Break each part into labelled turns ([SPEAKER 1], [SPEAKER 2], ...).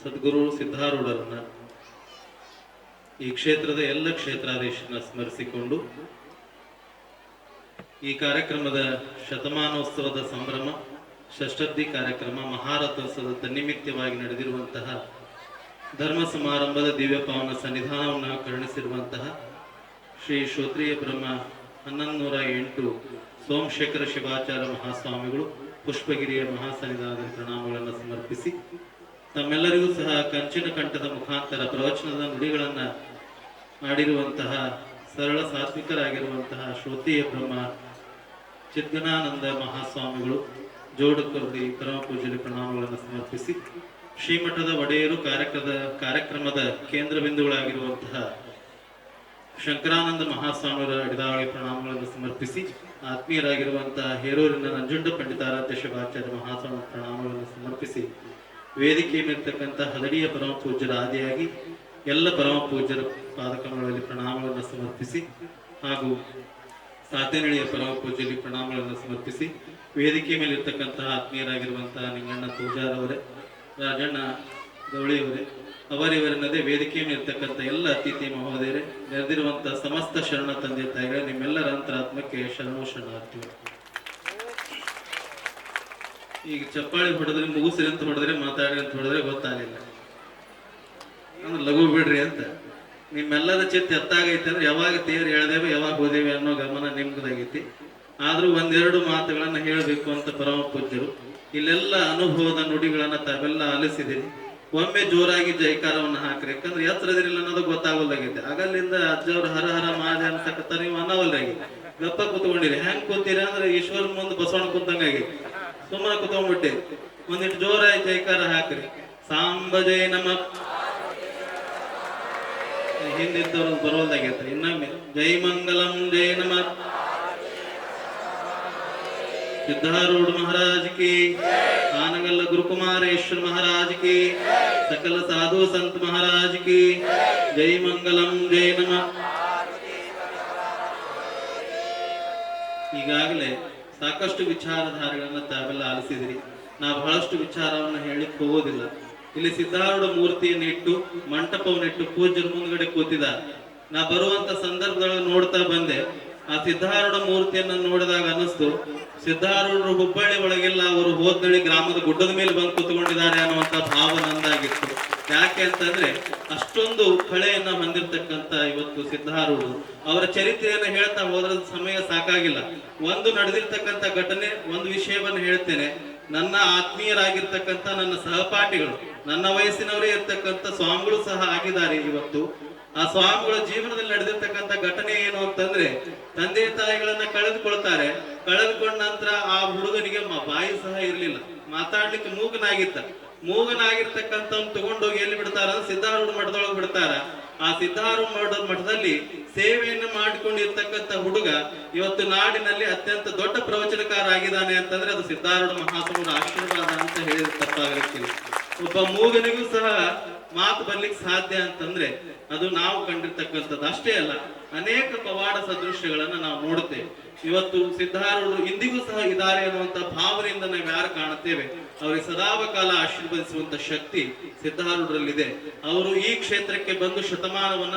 [SPEAKER 1] ಸದ್ಗುರು ಸಿದ್ಧಾರೂಢರನ್ನ ಈ ಕ್ಷೇತ್ರದ ಎಲ್ಲ ಕ್ಷೇತ್ರಾಧೀಶನ ಸ್ಮರಿಸಿಕೊಂಡು ಈ ಕಾರ್ಯಕ್ರಮದ ಶತಮಾನೋತ್ಸವದ ಸಂಭ್ರಮ, ಷಷ್ಠಬ್ದಿ ಕಾರ್ಯಕ್ರಮ, ಮಹಾರಥೋತ್ಸವದ ನಿಮಿತ್ತವಾಗಿ ನಡೆದಿರುವಂತಹ ಧರ್ಮ ಸಮಾರಂಭದ ದಿವ್ಯ ಪಾವನ ಸನ್ನಿಧಾನವನ್ನು ಕರುಣಿಸಿರುವಂತಹ ಶ್ರೀ ಶ್ರೋತ್ರಿಯ ಬ್ರಹ್ಮ ಹನ್ನೊಂದು ಎಂಟು ಸೋಮಶೇಖರ ಶಿವಾಚಾರ್ಯ ಮಹಾಸ್ವಾಮಿಗಳು, ಪುಷ್ಪಗಿರಿಯ ಮಹಾಸನ್ನಿಧಾನದ ಪ್ರಣಾಮಗಳನ್ನು ಸಮರ್ಪಿಸಿ ತಮ್ಮೆಲ್ಲರಿಗೂ ಸಹ ಕಂಚಿನ ಕಂಠದ ಮುಖಾಂತರ ಪ್ರವಚನದ ನುಡಿಗಳನ್ನ ಮಾಡಿರುವಂತಹ ಸರಳ ಸಾತ್ವಿಕರಾಗಿರುವಂತಹ ಶ್ರೋತಿಯ ಬ್ರಹ್ಮ ಚಿದ್ಗನಾನಂದ ಮಹಾಸ್ವಾಮಿಗಳು ಜೋಡಕರುಡಿ ಪರಮ ಪೂಜೆಯಲ್ಲಿ ಪ್ರಣಾಮಗಳನ್ನು ಸಮರ್ಪಿಸಿ, ಶ್ರೀಮಠದ ಒಡೆಯರು ಕಾರ್ಯಕ್ರಮದ ಕಾರ್ಯಕ್ರಮದ ಕೇಂದ್ರ ಬಿಂದುಗಳಾಗಿರುವಂತಹ ಶಂಕರಾನಂದ ಮಹಾಸ್ವಾಮಿಯವರ ಅಡಿದಾವಳಿ ಪ್ರಣಾಮಗಳನ್ನು ಸಮರ್ಪಿಸಿ, ಆತ್ಮೀಯರಾಗಿರುವಂತಹ ಹೇರೂರಿನ ನಂಜುಂಡ ಪಂಡಿತಾರಾಧ್ಯ ಶಿವಾಚಾರ್ಯ ಮಹಾಸ್ವಾಮಿ ಪ್ರಣಾಮಗಳನ್ನು ಸಮರ್ಪಿಸಿ ವೇದಿಕೆಯಲ್ಲಿರ್ತಕ್ಕಂಥ ಹದಡಿಯ ಪರಮ ಪೂಜ್ಯರ ಆದಿಯಾಗಿ ಎಲ್ಲ ಪರಮ ಪೂಜ್ಯರ ಪಾದಕಮಗಳಲ್ಲಿ ಪ್ರಣಾಮಗಳನ್ನು ಸಮರ್ಪಿಸಿ ಹಾಗೂ ಸಾತೇನಳಿಯ ಪರಮ ಪೂಜೆಯಲ್ಲಿ ಪ್ರಣಾಮಗಳನ್ನು ಸಮರ್ಪಿಸಿ ವೇದಿಕೆ ಮೇಲೆ ಇರ್ತಕ್ಕಂತಹ ಆತ್ಮೀಯರಾಗಿರುವಂತಹ ನಿಂಗಣ್ಣ ಪೂಜಾರವರೇ ರಾಜಣ್ಣ ಗೌಳಿಯವರೇ ಅವರಿವರನ್ನದೇ ವೇದಿಕೆ ಮೇಲೆ ಇರ್ತಕ್ಕಂಥ ಎಲ್ಲ ಅತಿಥಿ ಮಹೋದಯರೇ ನೆರೆದಿರುವಂತಹ ಸಮಸ್ತ ಶರಣ ತಂದೆ ತಾಯಿಗಳೇ, ನಿಮ್ಮೆಲ್ಲರ ಅಂತರಾತ್ಮಕ್ಕೆ ಶರಣು ಶರಣಾರ್ಥಿಗಳು ಈಗ ಚಪ್ಪಾಳಿ ಹೊಡೆದ್ರೆ ಮುಗಿಸ್ರಿ ಅಂತ ಹೊಡೆದ್ರೆ ಮಾತಾಡಿ ಅಂತ ಹೊಡೆದ್ರೆ ಗೊತ್ತಾಗಲಿಲ್ಲ. ಅಂದ್ರೆ ಲಘು ಬಿಡ್ರಿ ಅಂತ. ನಿಮ್ಮೆಲ್ಲರ ಚಿತ್ತ ಎತ್ತಾಗೈತೆ ಅಂದ್ರೆ ಯಾವಾಗ ತೇರು ಹೇಳ್ದೇವೆ ಯಾವಾಗ ಹೋದೇವೆ ಅನ್ನೋ ಗಮನ ನಿಮ್ಗದಾಗೈತಿ. ಆದ್ರೂ ಒಂದೆರಡು ಮಾತುಗಳನ್ನ ಹೇಳಬೇಕು ಅಂತ ಪರಮ ಪೂಜ್ಯರು ಇಲ್ಲೆಲ್ಲ ಅನುಭವದ ನುಡಿಗಳನ್ನ ತಾವೆಲ್ಲ ಆಲಿಸಿದಿರಿ ಒಮ್ಮೆ ಜೋರಾಗಿ ಜೈಕಾರವನ್ನ ಹಾಕ್ರಿ. ಯಾಕಂದ್ರೆ ಎತ್ತರದಿರಿಲ್ಲ ಅನ್ನೋದು ಗೊತ್ತಾಗೋದಾಗೈತೆ. ಆಗಲ್ಲಿಂದ ಅಜ್ಜವ್ರ ಹರ ಹರ ಮಾಜ ಅಂತಕ್ಕಂಥ ನೀವು ಅನ್ನವಲ್ಲಾಗಿ ಗಪ್ಪ ಕೂತ್ಕೊಂಡಿರಿ. ಹೆಂಗ್ ಕೂತೀರಿ ಅಂದ್ರೆ ಈಶ್ವರ ಮುಂದೆ ಬಸವಣ್ಣ ಕೂತಂಗಾಗಿ ಸುಮ್ಮನೆ ಕುತ್ಕೊಂಡ್ಬಿಟ್ಟೆ. ಒಂದಿಟ್ಟು ಜೋರಾಗಿ ಜೈಕಾರ ಹಾಕ್ರಿ. ಸಾಂಬ ಜೈ ನಮ ಹಿಂದಿದ್ದವ್ರು ಬರೋದಾಗೈತೆ ಇನ್ನೊಮ್ಮೆ. ಜೈ ಮಂಗಲಂ, ಜೈ ನಮ. ಸಿದ್ಧಾರೂಢ ಮಹಾರಾಜ್ ಕಿ. ಆನಗಲ್ಲ ಗುರುಕುಮಾರೇಶ್ವರ ಮಹಾರಾಜ್ ಕಿ. ಸಕಲ ಸಾಧು ಸಂತ ಮಹಾರಾಜ್ ಕಿ. ಜೈ ಮಂಗಲಂ, ಜೈ ನಮ. ಈಗಾಗಲೇ ಸಾಕಷ್ಟು ವಿಚಾರಧಾರೆಗಳನ್ನ ತಾವೆಲ್ಲ ಆಲಿಸಿದಿರಿ. ನಾ ಬಹಳಷ್ಟು ವಿಚಾರವನ್ನ ಹೇಳಿಕ್ ಹೋಗೋದಿಲ್ಲ. ಇಲ್ಲಿ ಸಿದ್ಧಾರೂಢ ಮೂರ್ತಿಯನ್ನು ಇಟ್ಟು ಮಂಟಪವನ್ನಿಟ್ಟು ಪೂಜ್ಯರ ಮುಂದ್ಗಡೆ ಕೂತಿದ್ದಾರೆ. ನಾ ಬರುವಂತ ಸಂದರ್ಭದೊಳಗೆ ನೋಡ್ತಾ ಬಂದೆ. ಆ ಸಿದ್ಧಾರೂಢ ಮೂರ್ತಿಯನ್ನ ನೋಡಿದಾಗ ಅನಿಸ್ತು ಸಿದ್ಧಾರೂಢರು ಹುಬ್ಬಳ್ಳಿ ಒಳಗೆಲ್ಲ, ಅವರು ಹೋದ್ನಳ್ಳಿ ಗ್ರಾಮದ ಗುಡ್ಡದ ಮೇಲೆ ಬಂದು ಕೂತ್ಕೊಂಡಿದ್ದಾರೆ ಅನ್ನುವಂತ ಭಾವ ನಂದಾಗಿತ್ತು. ಯಾಕೆ ಅಂತಂದ್ರೆ, ಅಷ್ಟೊಂದು ಕಳೆಯನ್ನ ಹೊಂದಿರತಕ್ಕಂತ ಇವತ್ತು ಸಿದ್ಧಾರೂಢರು. ಅವರ ಚರಿತ್ರೆಯನ್ನ ಹೇಳ್ತಾ ಹೋದ್ರ ಸಮಯ ಸಾಕಾಗಿಲ್ಲ. ಒಂದು ನಡೆದಿರ್ತಕ್ಕಂಥ ಘಟನೆ, ಒಂದು ವಿಷಯವನ್ನ ಹೇಳ್ತೇನೆ. ನನ್ನ ಆತ್ಮೀಯರಾಗಿರ್ತಕ್ಕಂಥ ನನ್ನ ಸಹಪಾಠಿಗಳು, ನನ್ನ ವಯಸ್ಸಿನವರೇ ಇರ್ತಕ್ಕಂಥ ಸ್ವಾಮಿಗಳು ಸಹ ಆಗಿದ್ದಾರೆ ಇವತ್ತು. ಆ ಸ್ವಾಮಿಗಳ ಜೀವನದಲ್ಲಿ ನಡೆದಿರ್ತಕ್ಕಂಥ ಘಟನೆ ಏನು ಅಂತಂದ್ರೆ, ತಂದೆ ತಾಯಿಗಳನ್ನ ಕಳೆದುಕೊಳ್ತಾರೆ. ಕಳೆದುಕೊಂಡ ನಂತರ ಆ ಹುಡುಗನಿಗೆ ಬಾಯಿ ಸಹ ಇರ್ಲಿಲ್ಲ. ಮಾತಾಡ್ಲಿಕ್ಕೆ ಮೂಗನಾಗಿದ್ದ. ಮೂಗನಾಗಿರ್ತಕ್ಕಂಥ ತಗೊಂಡೋಗಿ ಎಲ್ಲಿ ಬಿಡ್ತಾರ ಸಿದ್ಧಾರೂಢ ಮಠದೊಳಗೆ ಬಿಡ್ತಾರ. ಆ ಸಿದ್ಧಾರೂಢ ಮಠ ಮಠದಲ್ಲಿ ಸೇವೆಯನ್ನು ಮಾಡಿಕೊಂಡಿರ್ತಕ್ಕಂಥ ಹುಡುಗ ಇವತ್ತು ನಾಡಿನಲ್ಲಿ ಅತ್ಯಂತ ದೊಡ್ಡ ಪ್ರವಚನಕಾರ ಆಗಿದ್ದಾನೆ ಅಂತಂದ್ರೆ ಅದು ಸಿದ್ಧಾರೂಢ ಮಹಾತ್ಮನ ಆಶೀರ್ವಾದ ಅಂತ ಹೇಳಿದ ತಪ್ಪಾಗಿರ್ತೀವಿ ಒಬ್ಬ ಮೂಗನಿಗೂ ಸಹ ಮಾತು ಬರ್ಲಿಕ್ಕೆ ಸಾಧ್ಯ ಅಂತಂದ್ರೆ ಅದು ನಾವು ಕಂಡಿರ್ತಕ್ಕಂಥದ್ದು ಅಷ್ಟೇ ಅಲ್ಲ. ಅನೇಕ ಪವಾಡ ಸದೃಶ್ಯಗಳನ್ನ ನಾವು ನೋಡುತ್ತೇವೆ. ಇವತ್ತು ಸಿದ್ಧಾರೂಢರು ಇಂದಿಗೂ ಸಹ ಇದ್ದಾರೆ ಅನ್ನುವಂತ ಭಾವನೆಯಿಂದ ನಾವು ಯಾರು ಕಾಣುತ್ತೇವೆ? ಅವರಿಗೆ ಸದಾವಕಾಲ ಆಶೀರ್ವದಿಸುವಂತ ಶಕ್ತಿ ಸಿದ್ಧಾರೂಢರಲ್ಲಿದೆ. ಅವರು ಈ ಕ್ಷೇತ್ರಕ್ಕೆ ಬಂದು ಶತಮಾನವನ್ನ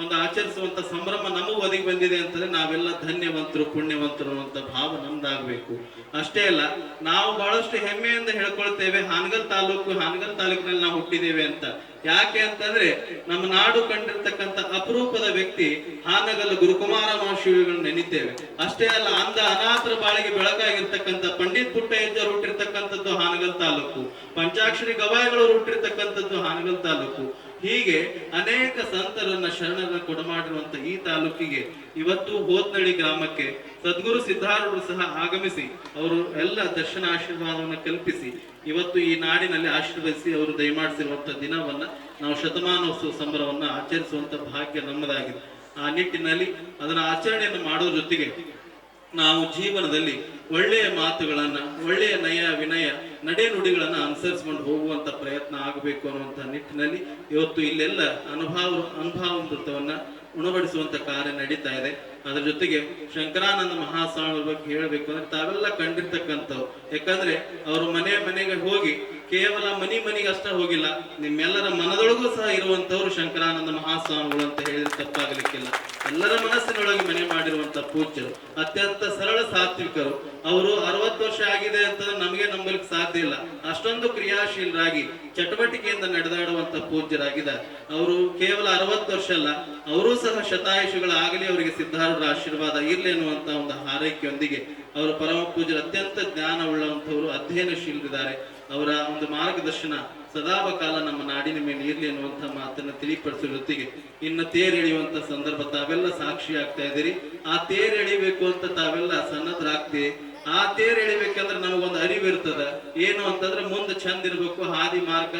[SPEAKER 1] ಒಂದು ಆಚರಿಸುವಂತ ಸಂಭ್ರಮ ನಮಗೂ ಒದಗಿ ಬಂದಿದೆ ಅಂತಂದ್ರೆ ನಾವೆಲ್ಲ ಧನ್ಯವಂತರು, ಪುಣ್ಯವಂತರು ಅಂತ ಭಾವ ನಮ್ದಾಗಬೇಕು. ಅಷ್ಟೇ ಅಲ್ಲ, ನಾವು ಬಹಳಷ್ಟು ಹೆಮ್ಮೆಯಿಂದ ಹೇಳ್ಕೊಳ್ತೇವೆ, ಹಾನಗಲ್ ತಾಲೂಕು, ಹಾನಗಲ್ ತಾಲೂಕಿನಲ್ಲಿ ನಾವು ಹುಟ್ಟಿದ್ದೇವೆ ಅಂತ. ಯಾಕೆ ಅಂತಂದ್ರೆ, ನಮ್ಮ ನಾಡು ಕಂಡಿರ್ತಕ್ಕಂಥ ಅಪರೂಪದ ವ್ಯಕ್ತಿ ಹಾನಗಲ್ ಗುರುಕುಮಾರ ಮಹರ್ಷಿಗಳನ್ನು ನೆನಿತೇವೆ. ಅಷ್ಟೇ ಅಲ್ಲ, ಅಂದ ಅನಾಥರ ಬಾಳಿಗೆ ಬೆಳಕಾಗಿರ್ತಕ್ಕಂಥ ಪಂಡಿತ್ ಪುಟ್ಟಯ್ಯಜ್ಜರು ಹುಟ್ಟಿರ್ತಕ್ಕಂಥದ್ದು ಹಾನಗಲ್ ತಾಲೂಕು. ಪಂಚಾಕ್ಷರಿ ಗವಾಯಿಗಳವರು ಹುಟ್ಟಿರ್ತಕ್ಕಂಥದ್ದು ಹಾನಗಲ್ ತಾಲೂಕು. ಹೀಗೆ ಅನೇಕ ಸಂತರನ್ನ ಶರಣರನ್ನ ಕೊಡಮಾಡಿರುವಂತ ಈ ತಾಲೂಕಿಗೆ ಇವತ್ತು ಹೋತ್ನಳ್ಳಿ ಗ್ರಾಮಕ್ಕೆ ಸದ್ಗುರು ಸಿದ್ಧಾರೂಢರು ಸಹ ಆಗಮಿಸಿ ಅವರು ಎಲ್ಲ ದರ್ಶನ ಆಶೀರ್ವಾದವನ್ನು ಕಲ್ಪಿಸಿ ಇವತ್ತು ಈ ನಾಡಿನಲ್ಲಿ ಆಶೀರ್ವದಿಸಿ ಅವರು ದಯಮಾಡಿಸಿರುವಂತ ದಿನವನ್ನ ನಾವು ಶತಮಾನೋತ್ಸವ ಸಂಭ್ರಮವನ್ನ ಆಚರಿಸುವಂತ ಭಾಗ್ಯ ನಮ್ಮದಾಗಿದೆ. ಆ ನಿಟ್ಟಿನಲ್ಲಿ ಅದನ್ನ ಆಚರಣೆಯನ್ನು ಮಾಡೋ ಜೊತೆಗೆ ನಾವು ಜೀವನದಲ್ಲಿ ಒಳ್ಳೆಯ ಮಾತುಗಳನ್ನ, ಒಳ್ಳೆಯ ನಯ ವಿನಯ ನಡೆ ನುಡಿಗಳನ್ನು ಅನುಸರಿಸಿಕೊಂಡು ಹೋಗುವಂಥ ಪ್ರಯತ್ನ ಆಗಬೇಕು ಅನ್ನುವಂಥ ನಿಟ್ಟಿನಲ್ಲಿ ಇವತ್ತು ಇಲ್ಲೆಲ್ಲ ಅನುಭಾವ ಅನುಭಾವ ನೃತ್ಯವನ್ನು ಉಣಬಡಿಸುವಂತ ಕಾರ್ಯ ನಡೀತಾ ಇದೆ. ಅದ್ರ ಜೊತೆಗೆ ಶಂಕರಾನಂದ ಮಹಾಸ್ವಾಮಿಗಳ ಬಗ್ಗೆ ಹೇಳಬೇಕು ಅಂದ್ರೆ ತಾವೆಲ್ಲ ಕಂಡಿರ್ತಕ್ಕಂಥವ್ರು. ಯಾಕಂದ್ರೆ ಅವರು ಮನೆ ಮನೆಗೆ ಹೋಗಿ ಕೇವಲ ಮನಿ ಮನಿಗೆ ಅಷ್ಟೇ ಹೋಗಿಲ್ಲ, ನಿಮ್ಮೆಲ್ಲರ ಮನದೊಳಗೂ ಸಹ ಇರುವಂತವ್ರು ಶಂಕರಾನಂದ ಮಹಾಸ್ವಾಮಿಗಳು ಅಂತ ಹೇಳಿದ್ರೆ ತಪ್ಪಾಗಲಿಕ್ಕಿಲ್ಲ. ಎಲ್ಲರ ಮನಸ್ಸಿನೊಳಗೆ ಮನೆ ಮಾಡಿರುವಂತ ಪೂಜ್ಯರು, ಅತ್ಯಂತ ಸರಳ ಸಾತ್ವಿಕರು. ಅವರು ಅರವತ್ತು ವರ್ಷ ಆಗಿದೆ ಅಂತ ನಮಗೆ ನಂಬಲಿಕ್ಕೆ ಸಾಧ್ಯ ಇಲ್ಲ. ಅಷ್ಟೊಂದು ಕ್ರಿಯಾಶೀಲರಾಗಿ, ಚಟುವಟಿಕೆಯಿಂದ ನಡೆದಾಡುವಂತ ಪೂಜ್ಯರಾಗಿದ್ದಾರೆ. ಅವರು ಕೇವಲ ಅರವತ್ತು ವರ್ಷ ಅಲ್ಲ, ಅವರೂ ಸಹ ಶತಾಯುಷಿಗಳಾಗಲಿ ಅವರಿಗೆ ಸಿದ್ಧಾರೂಢರ ಆಶೀರ್ವಾದ ಇರ್ಲಿ ಅನ್ನುವಂತ ಒಂದು ಹಾರೈಕೆಯೊಂದಿಗೆ ಅವರು ಪರಮ ಪೂಜರು ಅತ್ಯಂತ ಜ್ಞಾನ ಉಳ್ಳಂತವರು ಅಧ್ಯಯನಶೀಲರಿದ್ದಾರೆ. ಅವರ ಒಂದು ಮಾರ್ಗದರ್ಶನ ಸದಾವ ಕಾಲ ನಮ್ಮ ನಾಡಿನ ಮೇಲೆ ಇರಲಿ ಅನ್ನುವಂತ ಮಾತನ್ನು ತಿಳಿಪಡಿಸುವ ಜೊತೆಗೆ ಇನ್ನು ತೇರೆಳೆಯುವಂತ ಸಂದರ್ಭ ತಾವೆಲ್ಲ ಸಾಕ್ಷಿ ಆಗ್ತಾ ಇದ್ದೀರಿ. ಆ ತೇರೆಳಿಬೇಕು ಅಂತ ತಾವೆಲ್ಲ ಸನ್ನದ್ರಾಗ್ತೀವಿ ಆ ತೇರ್ ಎಳಿಬೇಕಂದ್ರೆ ನಮಗೊಂದು ಅರಿವು ಇರ್ತದ. ಏನು ಅಂತಂದ್ರೆ ಮುಂದೆ ಚಂದ ಇರ್ಬೇಕು, ಹಾದಿ ಮಾರ್ಗ,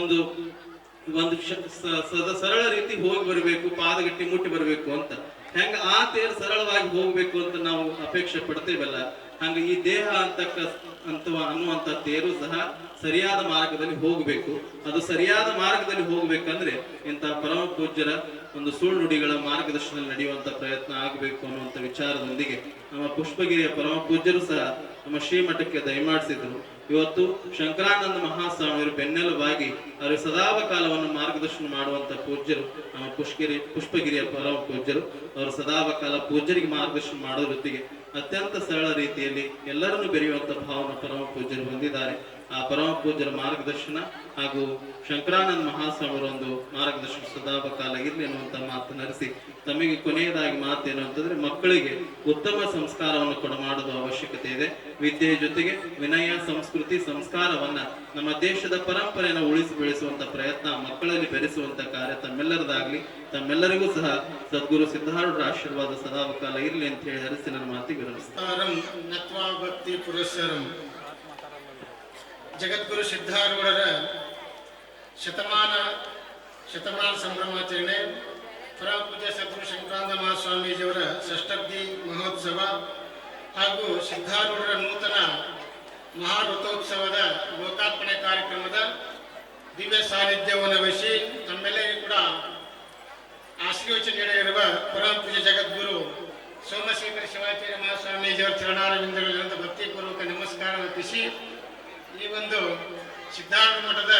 [SPEAKER 1] ಒಂದು ಒಂದು ಸರಳ ರೀತಿ ಹೋಗಿ ಬರಬೇಕು, ಪಾದಗಟ್ಟಿ ಮುಟ್ಟಿ ಬರಬೇಕು ಅಂತ. ಹೆಂಗ ಆ ತೇರು ಸರಳವಾಗಿ ಹೋಗ್ಬೇಕು ಅಂತ ನಾವು ಅಪೇಕ್ಷೆ ಪಡ್ತೇವಲ್ಲ, ಹಂಗ ಈ ದೇಹ ಅಂತಕ್ಕ ಅಂತ ಅನ್ನುವಂತ ತೇರು ಸಹ ಸರಿಯಾದ ಮಾರ್ಗದಲ್ಲಿ ಹೋಗಬೇಕು. ಅದು ಸರಿಯಾದ ಮಾರ್ಗದಲ್ಲಿ ಹೋಗ್ಬೇಕಂದ್ರೆ ಇಂತಹ ಪರಮ ಪೂಜ್ಯರ ಒಂದು ಸುಳ್ಳು ನುಡಿಗಳ ಮಾರ್ಗದರ್ಶನದಲ್ಲಿ ನಡೆಯುವಂತ ಪ್ರಯತ್ನ ಆಗಬೇಕು ಅನ್ನುವಂತ ವಿಚಾರದೊಂದಿಗೆ ನಮ್ಮ ಪುಷ್ಪಗಿರಿಯ ಪರಮ ಪೂಜ್ಯರು ಸಹ ನಮ್ಮ ಶ್ರೀಮಠಕ್ಕೆ ದಯಮಾಡಿಸಿದ್ರು. ಇವತ್ತು ಶಂಕರಾನಂದ ಮಹಾಸ್ವಾಮಿಯವರು ಬೆನ್ನೆಲುಬಾಗಿ ಅವರು ಸದಾವ ಕಾಲವನ್ನು ಮಾರ್ಗದರ್ಶನ ಮಾಡುವಂತ ಪೂಜ್ಯರು, ನಮ್ಮ ಪುಷ್ಕಿರಿ, ಪುಷ್ಪಗಿರಿಯ ಪರಮ ಪೂಜ್ಯರು, ಅವರು ಸದಾವ ಕಾಲ ಪೂಜ್ಯರಿಗೆ ಮಾರ್ಗದರ್ಶನ ಮಾಡೋ ಜೊತೆಗೆ ಅತ್ಯಂತ ಸರಳ ರೀತಿಯಲ್ಲಿ ಎಲ್ಲರನ್ನು ಬೆರೆಯುವಂತ ಭಾವನ ಪರಮ ಪೂಜ್ಯರು ಹೊಂದಿದ್ದಾರೆ. ಆ ಪರಮ ಪೂಜ್ಯರ ಮಾರ್ಗದರ್ಶನ ಹಾಗೂ ಶಂಕರಾನಂದ ಒಂದು ಮಾರ್ಗದರ್ಶನ ಸದಾಪಕಾಲ ಇರಲಿ ಅನ್ನುವಂತ ನಡೆಸಿ ತಮಗೆ ಕೊನೆಯದಾಗಿ ಮಾತೇನು ಅಂತಂದ್ರೆ ಮಕ್ಕಳಿಗೆ ಉತ್ತಮ ಸಂಸ್ಕಾರವನ್ನು ಕೊಡ ಮಾಡುವ ಅವಶ್ಯಕತೆ ಇದೆ. ವಿದ್ಯೆಯ ಜೊತೆಗೆ ವಿನಯ, ಸಂಸ್ಕೃತಿ, ಸಂಸ್ಕಾರವನ್ನ ನಮ್ಮ ದೇಶದ ಪರಂಪರೆಯನ್ನು ಉಳಿಸಿ ಬೆಳೆಸುವಂತ ಪ್ರಯತ್ನ, ಮಕ್ಕಳಲ್ಲಿ ಬೆರೆಸುವಂತ ಕಾರ್ಯ ತಮ್ಮೆಲ್ಲರದಾಗ್ಲಿ, ತಮ್ಮೆಲ್ಲರಿಗೂ ಸಹ ಸದ್ಗುರು ಸಿದ್ಧಾರೂಢರ ಆಶೀರ್ವಾದ ಸದಾವಕಾಲ ಇರಲಿ ಅಂತ ಹೇಳಿ ಹರಿಸಿ ನನ್ನ ಮಾತಿಗೆ ವಿರಮಿಸ್ತೇನೆ
[SPEAKER 2] ನಮಸ್ಕಾರಂ ನತ್ವಾ ಭಕ್ತಿ ಪುರಸ್ಸರಂ ಜಗದ್ಗುರು ಸಿದ್ಧಾರೂಢರ ಶತಮಾನ ಶತಮಾನ ಸಂಭ್ರಮಾಚರಣೆ ಪೂಜ್ಯ ಸದ್ಗುರು ಶಂಕರಾನಂದ ಮಹಾಸ್ವಾಮೀಜಿಯವರ ಷಷ್ಠಬ್ದಿ ಮಹೋತ್ಸವ ಹಾಗೂ ಸಿದ್ಧಾರೂಢರ ನೂತನ ಮಹಾರಥೋತ್ಸವದ ಲೋಕಾರ್ಪಣೆ ಕಾರ್ಯಕ್ರಮದ ದಿವ್ಯ ಸಾನ್ನಿಧ್ಯವನ್ನು ವಹಿಸಿ ತಮ್ಮೆಲ್ಲರಿಗೂ ಕೂಡ ಆಶೀರ್ವಚನೆ ನೀಡಿರುವ ಪೂಜ್ಯ ಜಗದ್ಗುರು ಸೋಮಶೇಖರ ಶಿವಾಚಾರ್ಯ ಮಹಾಸ್ವಾಮೀಜಿಯವರ ಚರಣಾರವಿಂದಗಳಿಂದ ಭಕ್ತಿಪೂರ್ವಕ ನಮಸ್ಕಾರ ಅರ್ಪಿಸಿ ಈ ಒಂದು ಸಿದ್ಧಾರ್ಥ ಮಠದ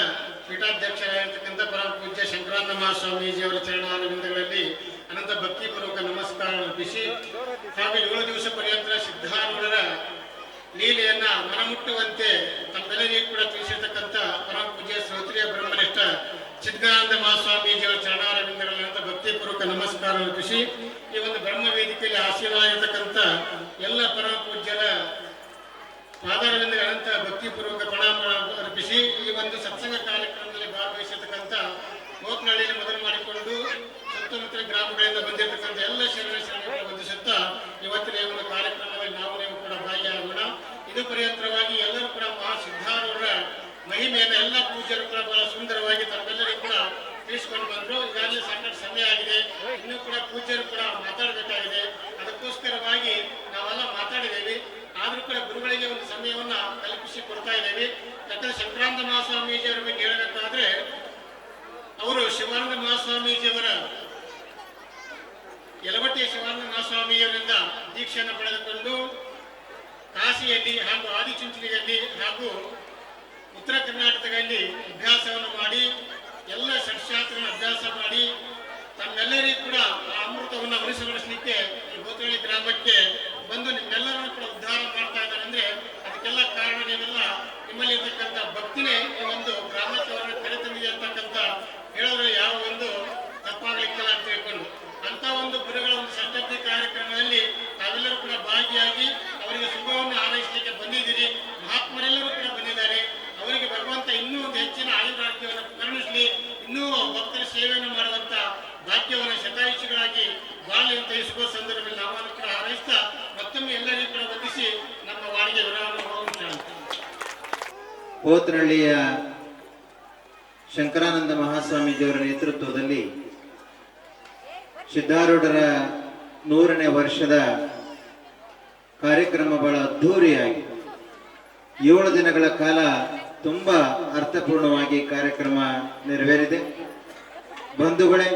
[SPEAKER 2] ಪೀಠಾಧ್ಯಕ್ಷರಾಗಿರ್ತಕ್ಕಂಥ ಪರಮ ಪೂಜ್ಯ ಶಂಕರಾನಂದ ಮಹಾಸ್ವಾಮೀಜಿಯವರ ಚರಣಾರವಿಂದಗಳಲ್ಲಿ ಅನಂತ ಭಕ್ತಿಪೂರ್ವಕ ನಮಸ್ಕಾರ ಅರ್ಪಿಸಿ, ಹಾಗೂ ಏಳು ದಿವಸ ಪರ್ಯಂತ ಸಿದ್ಧಾರೂಢರ ಲೀಲೆಯನ್ನ ತಮ್ಮ ತಮ್ಮೆಲ್ಲರಿಗೂ ಕೂಡ ತಿಳಿಸಿರ್ತಕ್ಕಂಥ ಪರಮ ಪೂಜ್ಯ ಶ್ರೋತ್ರಿಯ ಬ್ರಹ್ಮನಿಷ್ಠ ಸಿದ್ಧಾನಂದ ಮಹಾಸ್ವಾಮೀಜಿಯವರ ಅಂತ ಭಕ್ತಿಪೂರ್ವಕ ನಮಸ್ಕಾರ ಅರ್ಪಿಸಿ, ಈ ಒಂದು ಬ್ರಹ್ಮ ವೇದಿಕೆಯಲ್ಲಿ ಆಶೀರ್ವಾದಿರ್ತಕ್ಕಂಥ ಎಲ್ಲ ಪರಮ ಪೂಜ್ಯರ ಪಾದಾರವಿಂದಗಳಂತ ಭಕ್ತಿಪೂರ್ವಕ ಪ್ರಣಾಮ ಅರ್ಪಿಸಿ ಈ ಒಂದು ಸತ್ಸಂಗ ಕಾರ್ಯಕ್ರಮದಲ್ಲಿ ಭಾಗವಹಿಸಿರ್ತಕ್ಕಂಥ ಮೋಕ್ನಹಳ್ಳಿಯಲ್ಲಿ ಮೊದಲು ಮಾಡಿಕೊಂಡು ಸುತ್ತಮುತ್ತಲ ಗ್ರಾಮಗಳಿಂದ ಬಂದಿರತಕ್ಕಂಥ ಎಲ್ಲ ಶರಣ ಶರಣಗಳನ್ನು ವಂದಿಸುತ್ತಾ ಇವತ್ತಿನ ಒಂದು ಕಾರ್ಯಕ್ರಮದಲ್ಲಿ ನಾವು ನೀವು ಕೂಡ ಭಾಗಿಯಾಗೋಣ. ಇದು ಪರ್ಯಂತರವಾಗಿ ಎಲ್ಲರೂ ಕೂಡ ಮಹಾ ಸಿದ್ಧಾರೂಢರ ಮಹಿಮೆಯನ್ನು ಎಲ್ಲ ಪೂಜ್ಯರು ಕೂಡ ಬಹಳ ಸುಂದರವಾಗಿ ತಮ್ಮೆಲ್ಲರೂ ಕೂಡ ತಿಳಿಸ್ಕೊಂಡು ಬಂದರು. ಈಗಾಗಲೇ ಸಾಕಷ್ಟು ಸಮಯ ಆಗಿದೆ. ಇನ್ನೂ ಕೂಡ ಪೂಜ್ಯರು ಕೂಡ ಮಾತಾಡಬೇಕಾಗಿದೆ. ಅದಕ್ಕೋಸ್ಕರವಾಗಿ ನಾವೆಲ್ಲ ಮಾತಾಡಿದ್ದೇವೆ. ಆದ್ರೂ ಕೂಡ ಗುರುಗಳಿಗೆ ಒಂದು ಸಮಯವನ್ನ ಕಲ್ಪಿಸಿ ಕೊಡ್ತಾ ಇದ್ದೇವೆ. ಯಾಕಂದ್ರೆ ಸಂಕ್ರಾಂತ ಮಹಾಸ್ವಾಮೀಜಿಯವರ ಬಗ್ಗೆ ಹೇಳಬೇಕಾದ್ರೆ, ಅವರು ಶಿವಾನಂದ ಮಹಾಸ್ವಾಮೀಜಿಯವರ ಯಲವಟ್ಟಿಯ ಶಿವಾನಂದ ಮಹಾಸ್ವಾಮಿಯವರಿಂದ ದೀಕ್ಷೆಯನ್ನು ಪಡೆದುಕೊಂಡು ಕಾಶಿಯಲ್ಲಿ ಹಾಗೂ ಆದಿಚುಂಚಲಿಯಲ್ಲಿ ಹಾಗೂ ಉತ್ತರ ಕರ್ನಾಟಕದಲ್ಲಿ ಅಭ್ಯಾಸವನ್ನು ಮಾಡಿ, ಎಲ್ಲ ಷಟ್ಶಾಸ್ತ್ರಗಳನ್ನು ಅಭ್ಯಾಸ ಮಾಡಿ, ತಮ್ಮೆಲ್ಲರಿಗೂ ಕೂಡ ಆ ಅಮೃತವನ್ನು ಉಳಿಸಗೊಳಿಸಲಿಕ್ಕೆ ಈ ಗೋತ್ರಳ್ಳಿ ಗ್ರಾಮಕ್ಕೆ ಬಂದು ನಿಮ್ಮೆಲ್ಲರನ್ನು ಕೂಡ ಉದ್ಧಾರ ಮಾಡ್ತಾ ಇದ್ದಾರೆ ಅಂದ್ರೆ ಅದಕ್ಕೆಲ್ಲ ಕಾರಣ ಏನೆಲ್ಲ ನಿಮ್ಮಲ್ಲಿ ಇರತಕ್ಕಂತ ಭಕ್ತಿನೇ ಈ ಒಂದು ಗ್ರಾಮಕ್ಕೆ ಅವರನ್ನು ಕರೆ ತಂದಿದೆ ಅಂತಕ್ಕಂಥ ಹೇಳೋದ್ರೆ ಯಾವ ಒಂದು ತಪ್ಪಾಗ್ಲಿಕ್ಕಿಲ್ಲ ಅಂತ ತಿಳ್ಕೊಂಡು ಅಂತ ಒಂದು ಗುರುಗಳ ಒಂದು ಷಷ್ಠಬ್ದಿ ಕಾರ್ಯಕ್ರಮದಲ್ಲಿ ತಾವೆಲ್ಲರೂ ಕೂಡ ಭಾಗಿಯಾಗಿ ಅವರಿಗೆ ಶುಭವನ್ನು ಹಾರೈಸಲಿಕ್ಕೆ ಬಂದಿದ್ದೀರಿ. ಮಹಾತ್ಮರೆಲ್ಲರೂ ಕೂಡ ಬಂದಿದ್ದಾರೆ. ಅವರಿಗೆ ಭಗವಂತ ಇನ್ನೂ ಒಂದು ಹೆಚ್ಚಿನ ಆಯುರಾಗ್ಯವನ್ನು ಕರುಣಿಸಲಿ. ಇನ್ನೂ ಭಕ್ತರ ಸೇವೆಯನ್ನು ಮಾಡುವಂತ ಭಾಗ್ಯವನ್ನು ಶತಾಯುಷಿಗಳಾಗಿ ಬಾಳಿ ಅಂತ ಶುಭ ಸಂದರ್ಭದಲ್ಲಿ ಆಹ್ವಾನ ಕೂಡ ಹಾರೈಸ್ತಾ ಮತ್ತೊಮ್ಮೆ ಎಲ್ಲರಿಗೂ ಕೂಡ ವಂದಿಸಿ ನಮ್ಮ ವಾಣಿಗೆ ವಿರಾಮ ಹೋಗೋಣ
[SPEAKER 3] ಹೋತನಹಳ್ಳಿಯ ಶಂಕರಾನಂದ ಮಹಾಸ್ವಾಮೀಜಿಯವರ ನೇತೃತ್ವದಲ್ಲಿ ಸಿದ್ಧಾರೂಢರ ನೂರನೇ ವರ್ಷದ ಕಾರ್ಯಕ್ರಮ ಬಹಳ ಅದ್ಧೂರಿಯಾಗಿ ಏಳು ದಿನಗಳ ಕಾಲ ತುಂಬಾ ಅರ್ಥಪೂರ್ಣವಾಗಿ ಕಾರ್ಯಕ್ರಮ ನೆರವೇರಿದೆ. ಬಂಧುಗಳೇ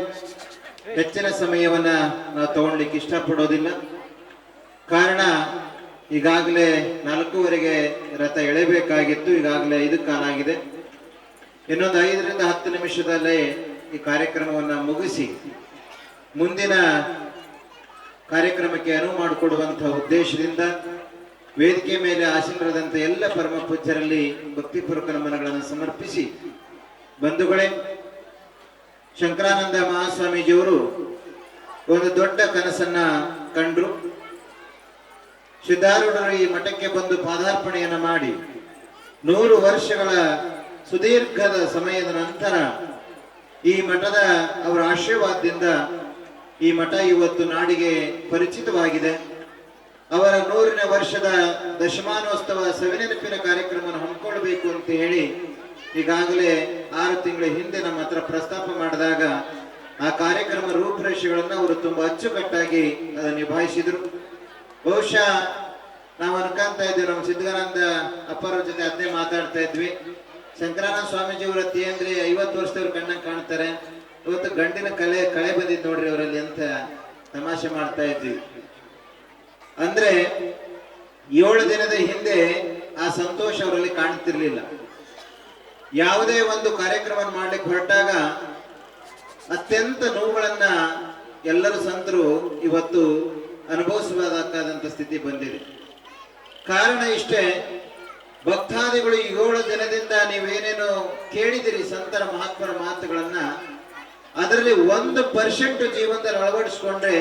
[SPEAKER 3] ಹೆಚ್ಚಿನ ಸಮಯವನ್ನ ನಾವು ತಗೊಳ್ಲಿಕ್ಕೆ ಇಷ್ಟಪಡೋದಿಲ್ಲ. ಕಾರಣ, ಈಗಾಗಲೇ ನಾಲ್ಕೂವರೆಗೆ ರಥ ಎಳೆಬೇಕಾಗಿತ್ತು ಈಗಾಗಲೇ ಐದು ಕಾಲಾಗಿದೆ ಇನ್ನೊಂದು ಐದರಿಂದ ಹತ್ತು ನಿಮಿಷದಲ್ಲೇ ಈ ಕಾರ್ಯಕ್ರಮವನ್ನು ಮುಗಿಸಿ, ಮುಂದಿನ ಕಾರ್ಯಕ್ರಮಕ್ಕೆ ಅನುವು ಮಾಡಿಕೊಡುವಂತಹ ಉದ್ದೇಶದಿಂದ ವೇದಿಕೆ ಮೇಲೆ ಆಸೀನರಾದಂಥ ಎಲ್ಲ ಪರಮ ಪೂಜ್ಯರಲ್ಲಿ ಭಕ್ತಿಪೂರ್ವಕ ನಮನಗಳನ್ನು ಸಮರ್ಪಿಸಿ, ಬಂಧುಗಳೇ ಶಂಕರಾನಂದ ಮಹಾಸ್ವಾಮೀಜಿಯವರು ಒಂದು ದೊಡ್ಡ ಕನಸನ್ನ ಕಂಡ್ರು. ಸಿದ್ಧಾರೂಢರು ಈ ಮಠಕ್ಕೆ ಬಂದು ಪಾದಾರ್ಪಣೆಯನ್ನ ಮಾಡಿ ನೂರು ವರ್ಷಗಳ ಸುದೀರ್ಘದ ಸಮಯದ ನಂತರ ಈ ಮಠದ ಅವರ ಆಶೀರ್ವಾದದಿಂದ ಈ ಮಠ ಇವತ್ತು ನಾಡಿಗೆ ಪರಿಚಿತವಾಗಿದೆ. ಅವರ ನೂರಿನ ವರ್ಷದ ದಶಮಾನೋತ್ಸವ ಸವಿನೆನಪಿನ ಕಾರ್ಯಕ್ರಮವನ್ನು ಹಮ್ಮಿಕೊಳ್ಬೇಕು ಅಂತ ಹೇಳಿ ಈಗಾಗಲೇ ಆರು ತಿಂಗಳ ಹಿಂದೆ ನಮ್ಮ ಹತ್ರ ಪ್ರಸ್ತಾಪ ಮಾಡಿದಾಗ ಆ ಕಾರ್ಯಕ್ರಮ ರೂಪುರೇಷೆಗಳನ್ನು ಅವರು ತುಂಬಾ ಅಚ್ಚುಕಟ್ಟಾಗಿ ಅದನ್ನು ನಿಭಾಯಿಸಿದ್ರು. ಬಹುಶಃ ನಾವು ಅನ್ಕಾಂತಾ ಇದ್ವಿ ನಮ್ಮ ಸಿದ್ಧಗಾನಂದ ಅಪ್ಪರ ಜೊತೆ ಅದೇ ಮಾತಾಡ್ತಾ ಇದ್ವಿ. ಶಂಕರಾನಂದ ಸ್ವಾಮೀಜಿ ಅವರ ಅಂದ್ರೆ ಐವತ್ತು ವರ್ಷದವ್ರು ಕಣ್ಣಂಗ್ ಕಾಣ್ತಾರೆ. ಇವತ್ತು ಗಂಡಿನ ಕಲೆ, ಕಳೆ ಬಂದಿದ್ ನೋಡ್ರಿ ಅವರಲ್ಲಿ ಅಂತ ತಮಾಷೆ ಮಾಡ್ತಾ ಇದ್ವಿ. ಅಂದ್ರೆ ಏಳು ದಿನದ ಹಿಂದೆ ಆ ಸಂತೋಷ ಅವರಲ್ಲಿ ಕಾಣ್ತಿರ್ಲಿಲ್ಲ. ಯಾವುದೇ ಒಂದು ಕಾರ್ಯಕ್ರಮ ಮಾಡ್ಲಿಕ್ಕೆ ಹೊರಟಾಗ ಅತ್ಯಂತ ನೋವುಗಳನ್ನ ಎಲ್ಲರೂ ಸಂತರು ಇವತ್ತು ಅನುಭವಿಸಬೇಕಾದಂತ ಸ್ಥಿತಿ ಬಂದಿದೆ. ಕಾರಣ ಇಷ್ಟೇ, ಭಕ್ತಾದಿಗಳು ಏಳು ದಿನದಿಂದ ನೀವೇನೇನು ಕೇಳಿದಿರಿ ಸಂತರ ಮಹಾತ್ಮರ ಮಾತುಗಳನ್ನ ಅದರಲ್ಲಿ ಒಂದು ಪರ್ಸೆಂಟ್ ಜೀವನದಲ್ಲಿ ಅಳವಡಿಸ್ಕೊಂಡ್ರೆ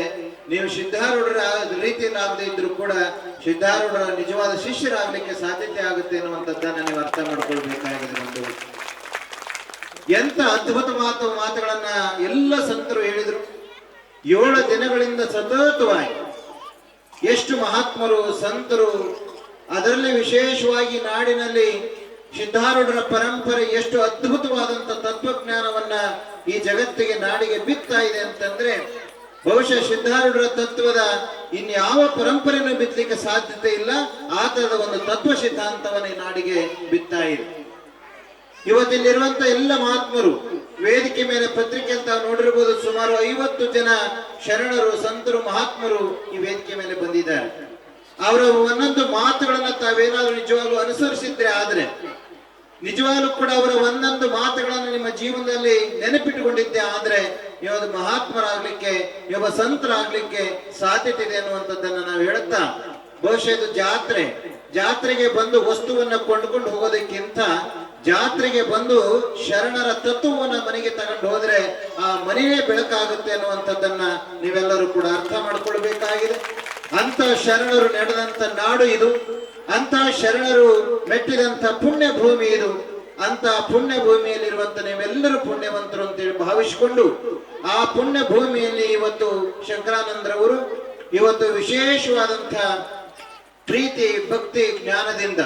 [SPEAKER 3] ನೀವು ಸಿದ್ಧಾರೂಢರ ರೀತಿಯಲ್ಲಾಗದೇ ಇದ್ರೂ ಕೂಡ ಸಿದ್ಧಾರೂಢರ ನಿಜವಾದ ಶಿಷ್ಯರಾಗಲಿಕ್ಕೆ ಸಾಧ್ಯತೆ ಆಗುತ್ತೆ ಅನ್ನುವಂಥದ್ದನ್ನ ನೀವು ಅರ್ಥ ಮಾಡ್ಕೊಳ್ಬೇಕಾಗಿದೆ ಒಂದು ಎಂತ ಅದ್ಭುತ ಮಾತು, ಮಾತುಗಳನ್ನ ಎಲ್ಲ ಸಂತರು ಹೇಳಿದ್ರು. ಏಳು ದಿನಗಳಿಂದ ಸತತವಾಗಿ ಎಷ್ಟು ಮಹಾತ್ಮರು, ಸಂತರು, ಅದರಲ್ಲಿ ವಿಶೇಷವಾಗಿ ನಾಡಿನಲ್ಲಿ ಸಿದ್ಧಾರೂಢರ ಪರಂಪರೆ ಎಷ್ಟು ಅದ್ಭುತವಾದಂತ ತತ್ವಜ್ಞಾನವನ್ನ ಈ ಜಗತ್ತಿಗೆ ನಾಡಿಗೆ ಬಿತ್ತಾ ಇದೆ ಅಂತಂದ್ರೆ ಬಹುಶಃ ಸಿದ್ಧಾರೂಢರ ತತ್ವದ ಇನ್ಯಾವ ಪರಂಪರೆಯನ್ನು ಬಿತ್ತಲಿಕ್ಕೆ ಸಾಧ್ಯತೆ ಇಲ್ಲ, ಆ ತರದ ಒಂದು ತತ್ವ ಸಿದ್ಧಾಂತವನ್ನ ನಾಡಿಗೆ ಬಿತ್ತಾ ಇದೆ. ಇವತ್ತಿಲ್ಲಿರುವಂತ ಎಲ್ಲ ಮಹಾತ್ಮರು ವೇದಿಕೆ ಮೇಲೆ ಪತ್ರಿಕೆ ಅಂತ ನೋಡಿರ್ಬೋದು, ಸುಮಾರು ಐವತ್ತು ಜನ ಶರಣರು, ಸಂತರು, ಮಹಾತ್ಮರು ಈ ವೇದಿಕೆ ಮೇಲೆ ಬಂದಿದ್ದಾರೆ. ಅವರ ಒಂದೊಂದು ಮಾತುಗಳನ್ನ ತಾವೇನಾದ್ರೂ ನಿಜವಾಗ್ಲೂ ಅನುಸರಿಸಿದ್ರೆ ಆದ್ರೆ ನಿಜವಾಗ್ಲೂ ಕೂಡ ಅವರ ಒಂದೊಂದು ಮಾತುಗಳನ್ನು ನಿಮ್ಮ ಜೀವನದಲ್ಲಿ ನೆನಪಿಟ್ಟುಕೊಂಡಿದ್ದೆ, ಆದ್ರೆ ಇವತ್ತು ಮಹಾತ್ಮರಾಗ್ಲಿಕ್ಕೆ ಇವ ಸಂತರಾಗ್ಲಿಕ್ಕೆ ಸಾಧ್ಯತೆ ಇದೆ ಅನ್ನುವಂಥದ್ದನ್ನ ನಾವು ಹೇಳುತ್ತಾ, ಬಹುಶಃ ಇದು ಜಾತ್ರೆ. ಜಾತ್ರೆಗೆ ಬಂದು ವಸ್ತುವನ್ನ ಕೊಂಡ್ಕೊಂಡು ಹೋಗೋದಕ್ಕಿಂತ ಜಾತ್ರೆಗೆ ಬಂದು ಶರಣರ ತತ್ವವನ್ನ ಮನೆಗೆ ತಗೊಂಡು ಹೋದ್ರೆ ಆ ಮನೆಯೇ ಬೆಳಕಾಗುತ್ತೆ ಅನ್ನುವಂಥದ್ದನ್ನ ನೀವೆಲ್ಲರೂ ಕೂಡ ಅರ್ಥ ಮಾಡ್ಕೊಳ್ಬೇಕಾಗಿದೆ. ಅಂತ ಶರಣರು ನಡೆದಂತ ನಾಡು ಇದು. ಅಂತ ಶರಣರು ಮೆಟ್ಟಿದಂತ ಪುಣ್ಯ ಭೂಮಿ ಇದು. ಅಂತ ಪುಣ್ಯ ಭೂಮಿಯಲ್ಲಿರುವಂತ ನೀವೆಲ್ಲರೂ ಪುಣ್ಯವಂತರು ಅಂತೇಳಿ ಭಾವಿಸಿಕೊಂಡು ಆ ಪುಣ್ಯ ಭೂಮಿಯಲ್ಲಿ ಇವತ್ತು ಶಂಕರಾನಂದರವರು ಇವತ್ತು ವಿಶೇಷವಾದಂತ ಪ್ರೀತಿ, ಭಕ್ತಿ, ಜ್ಞಾನದಿಂದ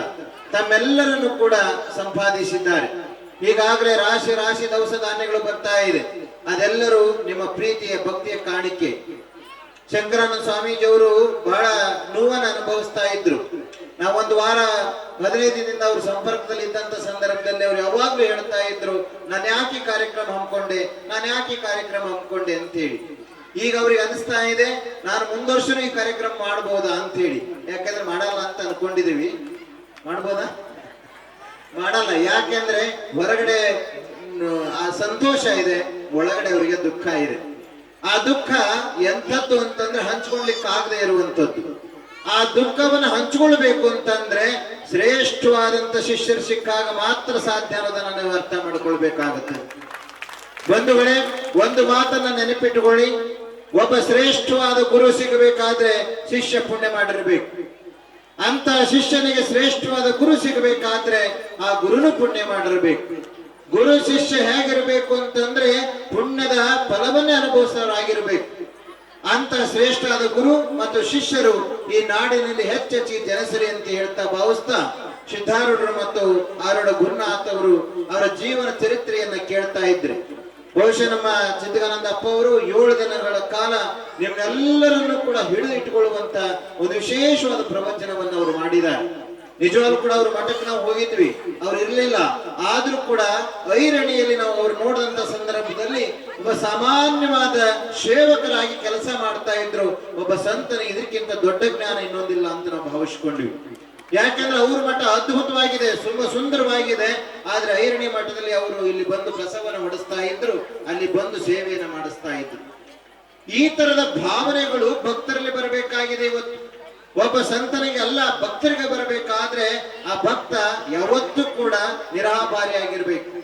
[SPEAKER 3] ತಮ್ಮೆಲ್ಲರನ್ನು ಕೂಡ ಸಂಪಾದಿಸಿದ್ದಾರೆ. ಈಗಾಗಲೇ ರಾಶಿ ರಾಶಿ ದವಸ ಧಾನ್ಯಗಳು ಬರ್ತಾ ಇದೆ. ಅದೆಲ್ಲರೂ ನಿಮ್ಮ ಪ್ರೀತಿಯ, ಭಕ್ತಿಯ ಕಾಣಿಕೆ. ಶಂಕರಾನಂದ ಸ್ವಾಮೀಜಿಯವರು ಬಹಳ ನೋವನ್ನು ಅನುಭವಿಸ್ತಾ ಇದ್ರು. ನಾವು ಒಂದು ವಾರ ಹದಿನೈದು ದಿನದಿಂದ ಅವ್ರ ಸಂಪರ್ಕದಲ್ಲಿ ಇದ್ದಂತ ಸಂದರ್ಭದಲ್ಲಿ ಅವ್ರು ಯಾವಾಗ್ಲೂ ಹೇಳ್ತಾ ಇದ್ರು, ನಾನು ಯಾಕೆ ಕಾರ್ಯಕ್ರಮ ಹಮ್ಮಿಕೊಂಡೆ, ನಾನು ಯಾಕೆ ಕಾರ್ಯಕ್ರಮ ಹಮ್ಮಿಕೊಂಡೆ? ಅಂತೇಳಿ ಈಗ ಅವ್ರಿಗೆ ಅನಿಸ್ತಾ ಇದೆ, ನಾನು ಮುಂದೊರ್ಷನೂ ಈ ಕಾರ್ಯಕ್ರಮ ಮಾಡ್ಬೋದಾ? ಅಂತೇಳಿ ಯಾಕಂದ್ರೆ ಮಾಡಲ್ಲ ಅಂತ ಅನ್ಕೊಂಡಿದೀವಿ. ಮಾಡ್ಬೋದಾ? ಮಾಡಲ್ಲ. ಯಾಕೆಂದ್ರೆ ಹೊರಗಡೆ ಆ ಸಂತೋಷ ಇದೆ, ಒಳಗಡೆ ಅವರಿಗೆ ದುಃಖ ಇದೆ. ಆ ದುಃಖ ಎಂಥದ್ದು ಅಂತಂದ್ರೆ ಹಂಚ್ಕೊಳ್ಲಿಕ್ಕೆ ಆಗದೆ ಇರುವಂತದ್ದು ಆ ದುಃಖವನ್ನು ಹಂಚಿಕೊಳ್ಬೇಕು ಅಂತಂದ್ರೆ ಶ್ರೇಷ್ಠವಾದಂತ ಶಿಷ್ಯರು ಸಿಕ್ಕಾಗ ಮಾತ್ರ ಸಾಧ್ಯ ಅನ್ನೋದನ್ನ ನೀವು ಅರ್ಥ ಮಾಡ್ಕೊಳ್ಬೇಕಾಗತ್ತೆ. ಬಂಧುಗಳೇ, ಒಂದು ಮಾತನ್ನ ನೆನಪಿಟ್ಟುಕೊಳ್ಳಿ ಒಬ್ಬ ಶ್ರೇಷ್ಠವಾದ ಗುರು ಸಿಗಬೇಕಾದ್ರೆ ಶಿಷ್ಯ ಪುಣ್ಯ ಮಾಡಿರ್ಬೇಕು. ಅಂತ ಶಿಷ್ಯನಿಗೆ ಶ್ರೇಷ್ಠವಾದ ಗುರು ಸಿಗಬೇಕಾದ್ರೆ ಆ ಗುರುನು ಪುಣ್ಯ ಮಾಡಿರ್ಬೇಕು. ಗುರು ಶಿಷ್ಯ ಹೇಗಿರ್ಬೇಕು ಅಂತಂದ್ರೆ ಪುಣ್ಯದ ಫಲವನ್ನೇ ಅನುಭವಿಸೋರಾಗಿರ್ಬೇಕು. ಅಂತ ಶ್ರೇಷ್ಠಾದ ಗುರು ಮತ್ತು ಶಿಷ್ಯರು ಈ ನಾಡಿನಲ್ಲಿ ಹೆಚ್ಚೆಚ್ಚಿ ಜನಸರಿ ಅಂತ ಹೇಳ್ತಾ ಭಾವಿಸ್ತಾ ಸಿದ್ಧಾರೂಢರು ಮತ್ತು ಆರೋಡ ಗುರುನಾಥ್ ಅವರು ಅವರ ಜೀವನ ಚರಿತ್ರೆಯನ್ನ ಕೇಳ್ತಾ ಇದ್ರು. ಬಹುಶಃ ನಮ್ಮ ಸಿದ್ಧಾನಂದ ಅಪ್ಪ ಅವರು ಏಳು ದಿನಗಳ ಕಾಲ ನಿಮ್ಮೆಲ್ಲರನ್ನು ಕೂಡ ಹಿಡಿದಿಟ್ಟುಕೊಳ್ಳುವಂತ ಒಂದು ವಿಶೇಷವಾದ ಪ್ರವಚನವನ್ನು ಅವರು ಮಾಡಿದ್ದಾರೆ. ನಿಜವಾಗ್ಲೂ ಕೂಡ ಅವ್ರ ಮಠಕ್ಕೆ ನಾವು ಹೋಗಿದ್ವಿ. ಅವ್ರು ಇರ್ಲಿಲ್ಲ. ಆದ್ರೂ ಕೂಡ ಐರಣಿಯಲ್ಲಿ ನಾವು ಅವ್ರು ನೋಡಿದಂತ ಸಂದರ್ಭದಲ್ಲಿ ಒಬ್ಬ ಸಾಮಾನ್ಯವಾದ ಸೇವಕರಾಗಿ ಕೆಲಸ ಮಾಡ್ತಾ ಇದ್ರು. ಒಬ್ಬ ಸಂತನಿಗೆ ಇದಕ್ಕಿಂತ ದೊಡ್ಡ ಜ್ಞಾನ ಇನ್ನೊಂದಿಲ್ಲ ಅಂತ ನಾವು ಭಾವಿಸ್ಕೊಂಡ್ವಿ. ಯಾಕಂದ್ರೆ ಅವ್ರ ಮಠ ಅದ್ಭುತವಾಗಿದೆ ತುಂಬಾ ಸುಂದರವಾಗಿದೆ. ಆದ್ರೆ ಐರಣಿ ಮಠದಲ್ಲಿ ಅವರು ಇಲ್ಲಿ ಬಂದು ಕಸವನ್ನು ಹೊಡಿಸ್ತಾ ಇದ್ರು. ಅಲ್ಲಿ ಬಂದು ಸೇವೆಯನ್ನು ಮಾಡಿಸ್ತಾ ಇದ್ರು. ಈ ತರದ ಭಾವನೆಗಳು ಭಕ್ತರಲ್ಲಿ ಬರಬೇಕಾಗಿದೆ ಇವತ್ತು. ಒಬ್ಬ ಸಂತನಿಗೆ ಎಲ್ಲ ಭಕ್ತರಿಗೆ ಬರಬೇಕಾದ್ರೆ ಆ ಭಕ್ತ ಯಾವತ್ತೂ ಕೂಡ ನಿರಾಭಾರಿಯಾಗಿರ್ಬೇಕು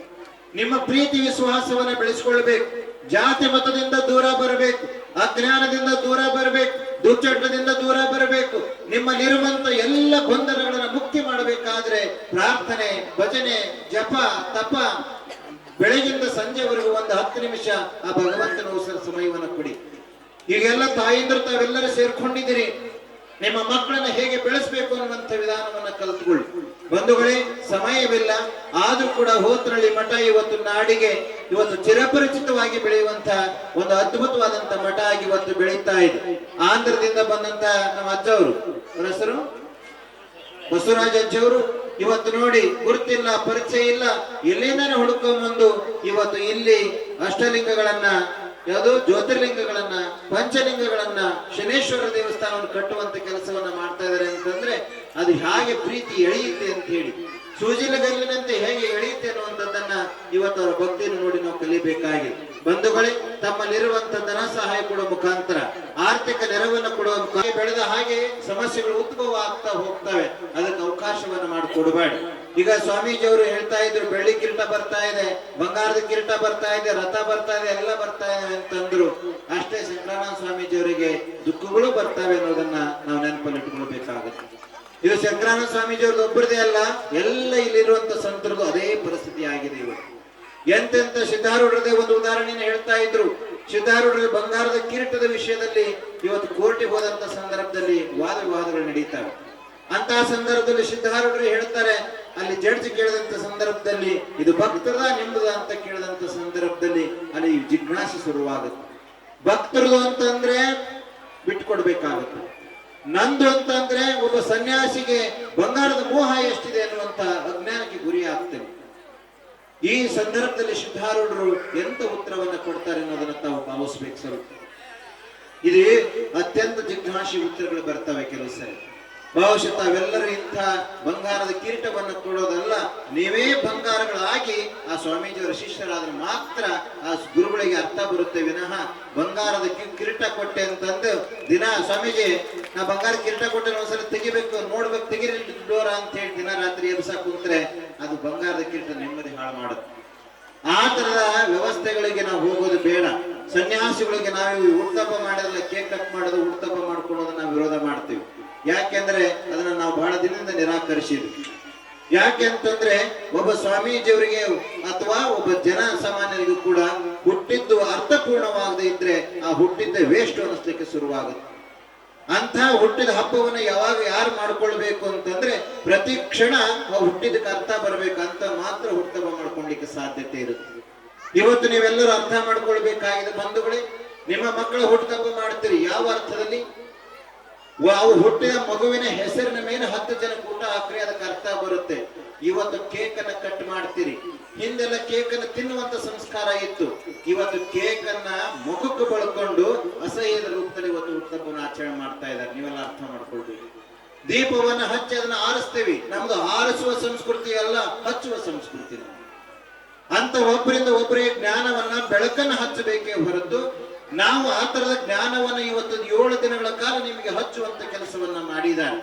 [SPEAKER 3] ನಿಮ್ಮ ಪ್ರೀತಿ ವಿಶ್ವಾಸವನ್ನ ಬೆಳೆಸ್ಕೊಳ್ಬೇಕು. ಜಾತಿ ಮತದಿಂದ ದೂರ ಬರಬೇಕು. ಅಜ್ಞಾನದಿಂದ ದೂರ ಬರಬೇಕು. ದುರ್ಚಟದಿಂದ ದೂರ ಬರಬೇಕು. ನಿಮ್ಮ ನಿರ್ಮಂತ ಎಲ್ಲ ಗೊಂದಲಗಳನ್ನ ಮುಕ್ತಿ ಮಾಡಬೇಕಾದ್ರೆ ಪ್ರಾರ್ಥನೆ, ಭಜನೆ, ಜಪ, ತಪ. ಬೆಳಗಿಂದ ಸಂಜೆವರೆಗೂ ಒಂದು ಹತ್ತು ನಿಮಿಷ ಆ ಭಗವಂತನ ಸಮಯವನ್ನು ಕೊಡಿ. ಈಗೆಲ್ಲ ತಾಯಿಂದ್ರು ತಾವೆಲ್ಲರೂ ಸೇರ್ಕೊಂಡಿದ್ದೀರಿ. ನಿಮ್ಮ ಮಕ್ಕಳನ್ನ ಹೇಗೆ ಬೆಳೆಸಬೇಕು ಅನ್ನುವಂಥ ವಿಧಾನವನ್ನು ಕಲಿತುಕೊಳ್ಳಿ. ಬಂಧುಗಳೇ, ಸಮಯವಿಲ್ಲ. ಆದ್ರೂ ಕೂಡ ಹೋತ್ರಳ್ಳಿ ಮಠ ಇವತ್ತು ನಾಡಿಗೆ ಇವತ್ತು ಚಿರಪರಿಚಿತವಾಗಿ ಬೆಳೆಯುವಂತಹ ಒಂದು ಅದ್ಭುತವಾದಂತ ಮಠ ಆಗಿ ಇವತ್ತು ಬೆಳೀತಾ ಇದೆ. ಆಂಧ್ರದಿಂದ ಬಂದಂತ ನಮ್ಮ ಅಜ್ಜವರು, ಅವರು ಹೆಸರು? ಬಸವರಾಜ ಅಜ್ಜವರು, ಇವತ್ತು ನೋಡಿ ಗುರುತಿಲ್ಲ, ಪರಿಚಯ ಇಲ್ಲ. ಎಲ್ಲಿಂದಾನೆ ಹುಡುಕೊಂಬಂದು ಇವತ್ತು ಇಲ್ಲಿ ಅಷ್ಟಲಿಂಗಗಳನ್ನ ಯಾವುದು ಜ್ಯೋತಿರ್ಲಿಂಗಗಳನ್ನ, ಪಂಚಲಿಂಗಗಳನ್ನ ಶನೇಶ್ವರ ದೇವಸ್ಥಾನವನ್ನು ಕಟ್ಟುವಂತ ಕೆಲಸವನ್ನ ಮಾಡ್ತಾ ಇದ್ದಾರೆ ಅಂತಂದ್ರೆ ಅದು ಹೇಗೆ ಪ್ರೀತಿ ಎಳೆಯುತ್ತೆ ಅಂತ ಹೇಳಿ. ಸೂಜಿಲಗಲ್ಲಿನಂತೆ ಹೇಗೆ ಎಳೆಯುತ್ತೆ ಅನ್ನುವಂಥದ್ದನ್ನ ಇವತ್ತು ಅವರ ಭಕ್ತಿಯನ್ನು ನೋಡಿ ನಾವು ಕಲಿಬೇಕಾಗಿದೆ. ಬಂಧುಗಳೇ ತಮ್ಮಲ್ಲಿರುವಂತ ಧನ ಸಹಾಯ ಕೊಡುವ ಮುಖಾಂತರ, ಆರ್ಥಿಕ ನೆರವನ್ನು ಕೊಡುವ ಬೆಳೆದ ಹಾಗೆ ಸಮಸ್ಯೆಗಳು ಉದ್ಭವ ಆಗ್ತಾ ಹೋಗ್ತವೆ. ಅದಕ್ಕೆ ಅವಕಾಶವನ್ನು ಮಾಡಿಕೊಡಬೇಡಿ. ಈಗ ಸ್ವಾಮೀಜಿಯವರು ಹೇಳ್ತಾ ಇದ್ರು, ಬೆಳ್ಳಿ ಕಿರೀಟ ಬರ್ತಾ ಇದೆ, ಬಂಗಾರದ ಕಿರೀಟ ಬರ್ತಾ ಇದೆ, ರಥ ಬರ್ತಾ ಇದೆ, ಎಲ್ಲ ಬರ್ತಾ ಇದೆ ಅಂತಂದ್ರು ಅಷ್ಟೇ ಶಂಕರಾನಂದ ಸ್ವಾಮೀಜಿಯವರಿಗೆ ದುಃಖಗಳು ಬರ್ತವೆ ಅನ್ನೋದನ್ನ ನಾವು ನೆನಪಲ್ಲಿಟ್ಟುಕೊಳ್ಬೇಕಾಗುತ್ತೆ. ಇದು ಶಂಕರಾನಂದ ಸ್ವಾಮೀಜಿಯವ್ರದ್ದು ಒಬ್ಬರದೇ ಅಲ್ಲ, ಎಲ್ಲ ಇಲ್ಲಿರುವಂತ ಸಂತರದ್ದು ಅದೇ ಪರಿಸ್ಥಿತಿ ಆಗಿದೆ ಇವತ್ತು ಎಂತೆಂತ ಸಿದ್ಧಾರೂಢರದೇ ಒಂದು ಉದಾಹರಣೆಯನ್ನು ಹೇಳ್ತಾ ಇದ್ರು. ಸಿದ್ಧಾರೂಢರ ಬಂಗಾರದ ಕಿರೀಟದ ವಿಷಯದಲ್ಲಿ ಇವತ್ತು ಕೋರ್ಟಿಗೆ ಹೋದಂತ ಸಂದರ್ಭದಲ್ಲಿ ವಾದ ವಿವಾದಗಳು ನಡೀತವೆ. ಅಂತಹ ಸಂದರ್ಭದಲ್ಲಿ ಸಿದ್ಧಾರೂಢರು ಹೇಳ್ತಾರೆ, ಅಲ್ಲಿ ಜಡ್ಜ್ ಕೇಳಿದಂತ ಸಂದರ್ಭದಲ್ಲಿ ಇದು ಭಕ್ತರದ ನಿಮ್ದದ ಅಂತ ಕೇಳಿದಂತ ಸಂದರ್ಭದಲ್ಲಿ ಅಲ್ಲಿ ಜಿಜ್ಞಾಸೆ ಶುರುವಾಗುತ್ತೆ. ಭಕ್ತರದು ಅಂತಂದ್ರೆ ಬಿಟ್ಕೊಡ್ಬೇಕಾಗುತ್ತೆ. ನಂದು ಅಂತಂದ್ರೆ ಒಬ್ಬ ಸನ್ಯಾಸಿಗೆ ಬಂಗಾರದ ಮೋಹ ಎಷ್ಟಿದೆ ಅನ್ನುವಂತ ಅಜ್ಞಾನಕ್ಕೆ ಗುರಿ ಆಗ್ತೇನೆ ಈ ಸಂದರ್ಭದಲ್ಲಿ ಸಿದ್ಧಾರೂಢರು ಎಂತ ಉತ್ತರವನ್ನ ಕೊಡ್ತಾರೆ ಅನ್ನೋದನ್ನ ತಾವು ಭಾವಿಸ್ಬೇಕು ಸ್ವಲ್ಪ ಇದು ಅತ್ಯಂತ ಜಿಜ್ಞಾಸಿ ಉತ್ತರಗಳು ಬರ್ತವೆ ಕೆಲವು ಸರಿ. ಬಹುಶಃ ತಾವೆಲ್ಲರೂ ಇಂಥ ಬಂಗಾರದ ಕಿರೀಟವನ್ನು ಕೊಡೋದಲ್ಲ ನೀವೇ ಬಂಗಾರಗಳಾಗಿ ಆ ಸ್ವಾಮೀಜಿಯವರ ಶಿಷ್ಯರಾದ್ರೆ ಮಾತ್ರ ಆ ಗುರುಗಳಿಗೆ ಅರ್ಥ ಬರುತ್ತೆ ವಿನಃ ಬಂಗಾರದ ಕಿರೀಟ ಕೊಟ್ಟೆ ಅಂತಂದು ದಿನ ಸ್ವಾಮೀಜಿ, ನಾ ಬಂಗಾರ ಕಿರೀಟ ಕೊಟ್ಟೆ ಒಂದ್ಸಲ ತೆಗಿಬೇಕು, ನೋಡ್ಬೇಕು, ತೆಗಿರಿ ಡೋರ ಅಂತ ಹೇಳಿ ದಿನ ರಾತ್ರಿ ಎಬ್ಸ ಕುಂತ್ರೆ ಅದು ಬಂಗಾರದ ಕಿರೀಟ ನೆಮ್ಮದಿ ಹಾಳು ಮಾಡುತ್ತೆ. ಆ ತರದ ವ್ಯವಸ್ಥೆಗಳಿಗೆ ನಾವು ಹೋಗೋದು ಬೇಡ. ಸನ್ಯಾಸಿಗಳಿಗೆ ನಾವು ಉಡ್ತಪ್ಪ ಮಾಡೋದಲ್ಲ ಕೇಕ್ ಕಟ್ ಮಾಡೋದು ಉಡ್ತಪ್ಪ ಮಾಡ್ಕೊಳ್ಳೋದನ್ನ ನಾವು ವಿರೋಧ ಮಾಡ್ತೀವಿ. ಯಾಕೆಂದ್ರೆ ಅದನ್ನ ನಾವು ಬಹಳ ದಿನದಿಂದ ನಿರಾಕರಿಸಿದ್ವಿ. ಯಾಕೆಂತಂದ್ರೆ ಒಬ್ಬ ಸ್ವಾಮೀಜಿಯವರಿಗೆ ಅಥವಾ ಒಬ್ಬ ಜನ ಸಾಮಾನ್ಯರಿಗೂ ಕೂಡ ಹುಟ್ಟಿದ್ದು ಅರ್ಥಪೂರ್ಣವಾಗದೇ ಇದ್ರೆ ಆ ಹುಟ್ಟಿದ್ದ ವೇಸ್ಟ್ ಅನ್ನಿಸ್ಲಿಕ್ಕೆ ಶುರುವಾಗುತ್ತೆ. ಅಂತಹ ಹುಟ್ಟಿದ ಹಬ್ಬವನ್ನು ಯಾವಾಗ ಯಾರು ಮಾಡ್ಕೊಳ್ಬೇಕು ಅಂತಂದ್ರೆ ಪ್ರತಿ ಕ್ಷಣ ಆ ಹುಟ್ಟಿದಕ್ಕೆ ಅರ್ಥ ಬರಬೇಕು ಅಂತ ಮಾತ್ರ ಹುಟ್ಟುಹಬ್ಬ ಮಾಡ್ಕೊಳ್ಲಿಕ್ಕೆ ಸಾಧ್ಯತೆ ಇರುತ್ತೆ. ಇವತ್ತು ನೀವೆಲ್ಲರೂ ಅರ್ಥ ಮಾಡ್ಕೊಳ್ಬೇಕಾಗಿದೆ ಬಂಧುಗಳೇ. ನಿಮ್ಮ ಮಕ್ಕಳ ಹುಟ್ಟುಹಬ್ಬ ಮಾಡ್ತೀರಿ. ಯಾವ ಅರ್ಥದಲ್ಲಿ? ವ- ಅವು ಹುಟ್ಟಿದ ಮಗುವಿನ ಹೆಸರಿನ ಮೇಲೆ ಹತ್ತು ಜನ ಊಟ ಹಾಕ್ರಿ, ಅದಕ್ಕೆ ಅರ್ಥ ಬರುತ್ತೆ. ಇವತ್ತು ಕೇಕ್ ಅನ್ನ ಕಟ್ ಮಾಡ್ತೀರಿ. ಹಿಂದೆಲ್ಲ ಕೇಕ್ ಅನ್ನ ತಿನ್ನುವಂತ ಸಂಸ್ಕಾರ ಇತ್ತು. ಇವತ್ತು ಕೇಕ್ ಅನ್ನ ಮುಖಕ್ಕೆ ಬಳಕೊಂಡು ಅಸಹ್ಯದ ರೂಪದಲ್ಲಿ ಇವತ್ತು ಹುಟ್ಟುಹಬ್ಬವನ್ನು ಆಚರಣೆ ಮಾಡ್ತಾ ಇದ್ದಾರೆ. ನೀವೆಲ್ಲ ಅರ್ಥ ಮಾಡ್ಕೊಳ್ಬೇಕು ದೀಪವನ್ನ ಹಚ್ಚಿ ಅದನ್ನ ಆರಿಸ್ತೀವಿ. ನಮ್ದು ಆರಿಸುವ ಸಂಸ್ಕೃತಿ ಅಲ್ಲ, ಹಚ್ಚುವ ಸಂಸ್ಕೃತಿ. ಅಂತ ಒಬ್ಬರಿಂದ ಒಬ್ಬರಿಗೆ ಜ್ಞಾನವನ್ನ ಬೆಳಕನ್ನ ಹಚ್ಚಬೇಕೇ ಹೊರತು ನಾವು ಆ ತರದ ಜ್ಞಾನವನ್ನ ಇವತ್ತು ಏಳು ದಿನಗಳ ಕಾಲ ನಿಮಗೆ ಹಚ್ಚುವಂತ ಕೆಲಸವನ್ನ ಮಾಡಿದ್ದಾರೆ.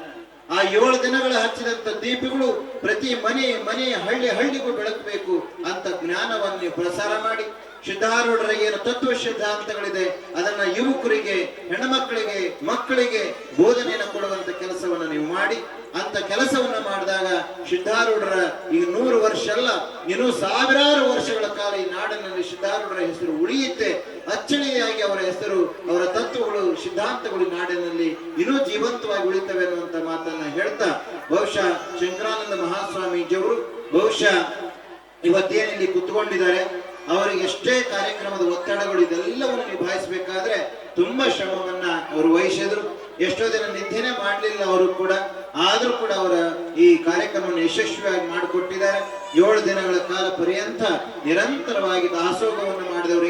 [SPEAKER 3] ಆ ಏಳು ದಿನಗಳ ಹಚ್ಚಿದಂತ ದೀಪಗಳು ಪ್ರತಿ ಮನೆ ಮನೆ, ಹಳ್ಳಿ, ಹಳ್ಳಿಗೂ ಬೆಳಕಬೇಕು ಅಂತ ಜ್ಞಾನವನ್ನು ನೀವು ಪ್ರಸಾರ ಮಾಡಿ. ಸಿದ್ಧಾರೂಢರ ಏನು ತತ್ವ ಸಿದ್ಧಾಂತಗಳಿದೆ, ಅದನ್ನ ಯುವಕರಿಗೆ ಹೆಣ್ಮಕ್ಕಳಿಗೆ ಮಕ್ಕಳಿಗೆ ಬೋಧನೆಯನ್ನು ಕೊಡುವಂತ ಕೆಲಸವನ್ನ ನೀವು ಮಾಡಿ. ಅಂತ ಕೆಲಸವನ್ನ ಮಾಡಿದಾಗ ಸಿದ್ಧಾರೂಢರ ಈ ನೂರು ವರ್ಷ ಅಲ್ಲ, ಇನ್ನೂ ಸಾವಿರಾರು ವರ್ಷಗಳ ಕಾಲ ಈ ನಾಡಿನಲ್ಲಿ ಸಿದ್ಧಾರೂಢರ ಹೆಸರು ಉಳಿಯುತ್ತೆ. ಅಚ್ಚಳಿಯಾಗಿ ಅವರ ಹೆಸರು, ಅವರ ತತ್ವಗಳು, ಸಿದ್ಧಾಂತಗಳು ನಾಡಿನಲ್ಲಿ ಇನ್ನೂ ಜೀವಂತವಾಗಿ ಉಳಿತವೆ ಅನ್ನುವಂತ ಮಾತನ್ನ ಹೇಳ್ತಾ, ಬಹುಶಃ ಶಂಕರಾನಂದ ಮಹಾಸ್ವಾಮೀಜಿಯವರು ಬಹುಶಃ ಇವತ್ತೇನಿಲ್ಲಿ ಕುತ್ಕೊಂಡಿದ್ದಾರೆ, ಅವರಿಗೆ ಎಷ್ಟೇ ಕಾರ್ಯಕ್ರಮದ ಒತ್ತಡಗಳು ಇದೆಲ್ಲವನ್ನು ನಿಭಾಯಿಸಬೇಕಾದ್ರೆ ತುಂಬಾ ಶ್ರಮವನ್ನ ಅವರು ವಹಿಸಿದ್ರು. ಎಷ್ಟೋ ದಿನ ನಿದ್ದೆನೆ ಮಾಡಲಿಲ್ಲ ಅವರು ಕೂಡ, ಆದರೂ ಕೂಡ ಅವರ ಈ ಕಾರ್ಯಕ್ರಮವನ್ನು ಯಶಸ್ವಿಯಾಗಿ ಮಾಡಿಕೊಟ್ಟಿದ್ದಾರೆ. ಏಳು ದಿನಗಳ ಕಾಲ ಪರ್ಯಂತ ನಿರಂತರವಾಗಿ ದಾಸೋಹವನ್ನು ಮಾಡಿದವರು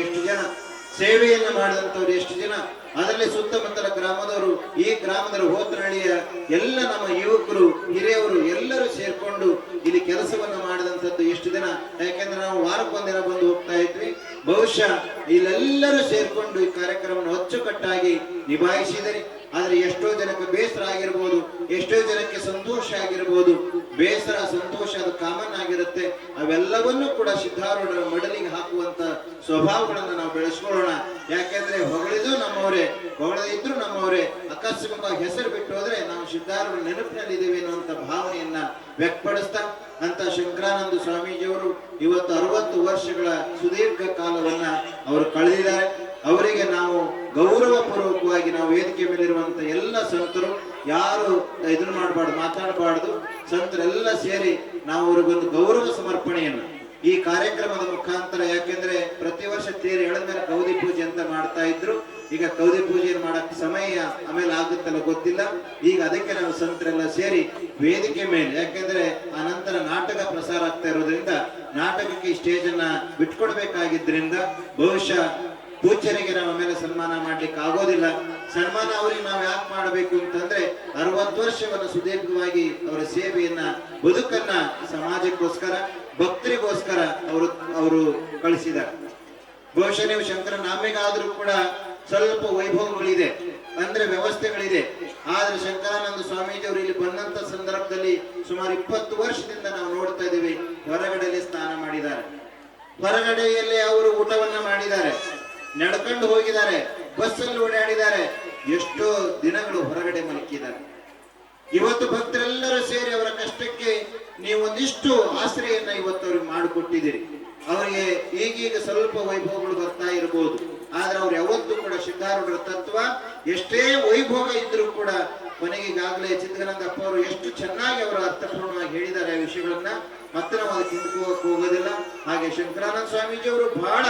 [SPEAKER 3] ಸೇವೆಯನ್ನು ಮಾಡಿದಂಥವ್ರು ಎಷ್ಟು ಜನ? ಅದರಲ್ಲಿ ಸುತ್ತಮುತ್ತಲ ಗ್ರಾಮದವರು, ಈ ಗ್ರಾಮದ ಹೋತನಹಳ್ಳಿಯ ಎಲ್ಲ ನಮ್ಮ ಯುವಕರು, ಹಿರಿಯವರು ಎಲ್ಲರೂ ಸೇರ್ಕೊಂಡು ಇಲ್ಲಿ ಕೆಲಸವನ್ನು ಮಾಡಿದಂಥದ್ದು ಎಷ್ಟು ದಿನ ಯಾಕೆಂದ್ರೆ ನಾವು ವಾರಕ್ಕೊಂದಿನ ಬಂದು ಹೋಗ್ತಾ ಇದ್ವಿ. ಬಹುಶಃ ಇಲ್ಲೆಲ್ಲರೂ ಸೇರ್ಕೊಂಡು ಈ ಕಾರ್ಯಕ್ರಮವನ್ನು ಅಚ್ಚುಕಟ್ಟಾಗಿ ನಿಭಾಯಿಸಿದರೆ ಆದ್ರೆ ಎಷ್ಟೋ ಜನಕ್ಕೆ ಬೇಸರ ಆಗಿರ್ಬೋದು, ಎಷ್ಟೋ ಜನಕ್ಕೆ ಸಂತೋಷ ಆಗಿರ್ಬೋದು. ಬೇಸರ, ಸಂತೋಷ ಅದು ಕಾಮನ್ ಆಗಿರುತ್ತೆ. ಅವೆಲ್ಲವನ್ನೂ ಕೂಡ ಸಿದ್ಧಾರೂಢರ ಮಡಲಿಗೆ ಹಾಕುವಂತ ಸ್ವಭಾವಗಳನ್ನ ನಾವು ಬೆಳೆಸ್ಕೊಳ್ಳೋಣ. ಯಾಕೆಂದ್ರೆ ಹೊಗಳಿದ್ರು ನಮ್ಮವರೇ ಹೊಗಳಿದ್ರು ನಮ್ಮವರೇ, ಆಕಸ್ಮಿಕವಾಗಿ ಹೆಸರು ಬಿಟ್ಟು ಹೋದ್ರೆ ನಾವು ಸಿದ್ಧಾರೂಢ ನೆನಪಿನಲ್ಲಿ ಇದ್ದೇವೆ ಅನ್ನುವಂತ ಭಾವನೆಯನ್ನ ವ್ಯಕ್ತಪಡಿಸ್ತಾ, ಅಂತ ಶಂಕರಾನಂದ ಸ್ವಾಮೀಜಿಯವರು ಇವತ್ತು ಅರವತ್ತು ವರ್ಷಗಳ ಸುದೀರ್ಘ ಕಾಲವನ್ನ ಅವರು ಕಳೆದಿದ್ದಾರೆ. ಅವರಿಗೆ ನಾವು ಗೌರವ ಪೂರ್ವಕವಾಗಿ ನಾವು ವೇದಿಕೆ ಮೇಲಿರುವಂತ ಎಲ್ಲ ಸಂತರು, ಯಾರು ಇದನ್ನ ಮಾಡಬಾರ್ದು, ಮಾತಾಡಬಾರ್ದು, ಸಂತರೆಲ್ಲ ಸೇರಿ ನಾವು ಅವ್ರಿಗೊಂದು ಗೌರವ ಸಮರ್ಪಣೆಯನ್ನು ಈ ಕಾರ್ಯಕ್ರಮದ ಮುಖಾಂತರ, ಯಾಕೆಂದ್ರೆ ಪ್ರತಿ ವರ್ಷ ತೇರು ಎಳೆದ್ಮೇಲೆ ಕೌದಿ ಪೂಜೆ ಅಂತ ಮಾಡ್ತಾ ಇದ್ರು. ಈಗ ಕೌದಿ ಪೂಜೆ ಮಾಡಕ್ ಸಮಯ ಆಮೇಲೆ ಆಗುತ್ತಲ್ಲ ಗೊತ್ತಿಲ್ಲ. ಈಗ ಅದಕ್ಕೆ ನಾವು ಸಂತರೆಲ್ಲ ಸೇರಿ ವೇದಿಕೆ ಮೇಲೆ, ಯಾಕೆಂದ್ರೆ ಆ ನಂತರ ನಾಟಕ ಪ್ರಸಾರ ಆಗ್ತಾ ಇರೋದ್ರಿಂದ ನಾಟಕಕ್ಕೆ ಸ್ಟೇಜ್ ಅನ್ನ ಬಿಟ್ಕೊಡ್ಬೇಕಾಗಿದ್ರಿಂದ ಬಹುಶಃ ಪೂಜ್ಯರಿಗೆ ನಾವು ಆಮೇಲೆ ಸನ್ಮಾನ ಮಾಡ್ಲಿಕ್ಕೆ ಆಗೋದಿಲ್ಲ. ಸನ್ಮಾನ ಅವ್ರಿಗೆ ನಾವು ಯಾಕೆ ಮಾಡಬೇಕು ಅಂತಂದ್ರೆ ಅರವತ್ತು ವರ್ಷವನ್ನು ಸುದೀರ್ಘವಾಗಿ ಅವರ ಸೇವೆಯನ್ನ, ಬದುಕನ್ನ ಸಮಾಜಕ್ಕೋಸ್ಕರ, ಭಕ್ತರಿಗೋಸ್ಕರ ಅವರು ಅವರು ಕಳಿಸಿದ್ದಾರೆ. ಬಹುಶಃ ನೀವು ಶಂಕರ ನಾಮಿಗಾದ್ರೂ ಕೂಡ ಸ್ವಲ್ಪ ವೈಭವಗಳಿದೆ, ಅಂದ್ರೆ ವ್ಯವಸ್ಥೆಗಳಿದೆ. ಆದ್ರೆ ಶಂಕರಾನಂದ ಸ್ವಾಮೀಜಿ ಅವರು ಇಲ್ಲಿ ಬಂದಂತ ಸಂದರ್ಭದಲ್ಲಿ ಸುಮಾರು ಇಪ್ಪತ್ತು ವರ್ಷದಿಂದ ನಾವು ನೋಡ್ತಾ ಇದ್ದೀವಿ, ಹೊರಗಡೆಯಲ್ಲಿ ಸ್ನಾನ ಮಾಡಿದ್ದಾರೆ. ಹೊರಗಡೆಯಲ್ಲಿ ಅವರು ಊಟವನ್ನ ಮಾಡಿದ್ದಾರೆ. ನಡ್ಕೊಂಡು ಹೋಗಿದ್ದಾರೆ. ಬಸ್ಸಲ್ಲಿ ಓಡಾಡಿದ್ದಾರೆ. ಎಷ್ಟೋ ದಿನಗಳು ಹೊರಗಡೆ ಮಲಕಿದ್ದಾರೆ ಇವತ್ತು ಭಕ್ತರೆಲ್ಲರೂ ಸೇರಿ ಅವರ ಕಷ್ಟಕ್ಕೆ ನೀವು ಒಂದಿಷ್ಟು ಆಶ್ರಯನ್ನ ಇವತ್ತು ಅವ್ರಿಗೆ ಮಾಡಿಕೊಟ್ಟಿದ್ದೀರಿ. ಅವರಿಗೆ ಈಗೀಗ ಸ್ವಲ್ಪ ವೈಭವಗಳು ಬರ್ತಾ ಇರಬಹುದು ಆದ್ರೆ ಅವ್ರು ಯಾವತ್ತೂ ಕೂಡ ಸಿದ್ಧಾರೂಢರ ತತ್ವ, ಎಷ್ಟೇ ವೈಭವ ಇದ್ರೂ ಕೂಡ ಕೊನೆಗೆ ಈಗಾಗಲೇ ಚಿತ್ರಗನಂದಪ್ಪ ಅವರು ಎಷ್ಟು ಚೆನ್ನಾಗಿ ಅವರು ಅರ್ಥಪೂರ್ಣವಾಗಿ ಹೇಳಿದ್ದಾರೆ ಆ ವಿಷಯಗಳನ್ನ. ಮತ್ತೆ ನಾವು ಅದಕ್ಕೆ ಹೋಗೋದಿಲ್ಲ. ಹಾಗೆ ಶಂಕರಾನಂದ ಸ್ವಾಮೀಜಿ ಅವರು ಬಹಳ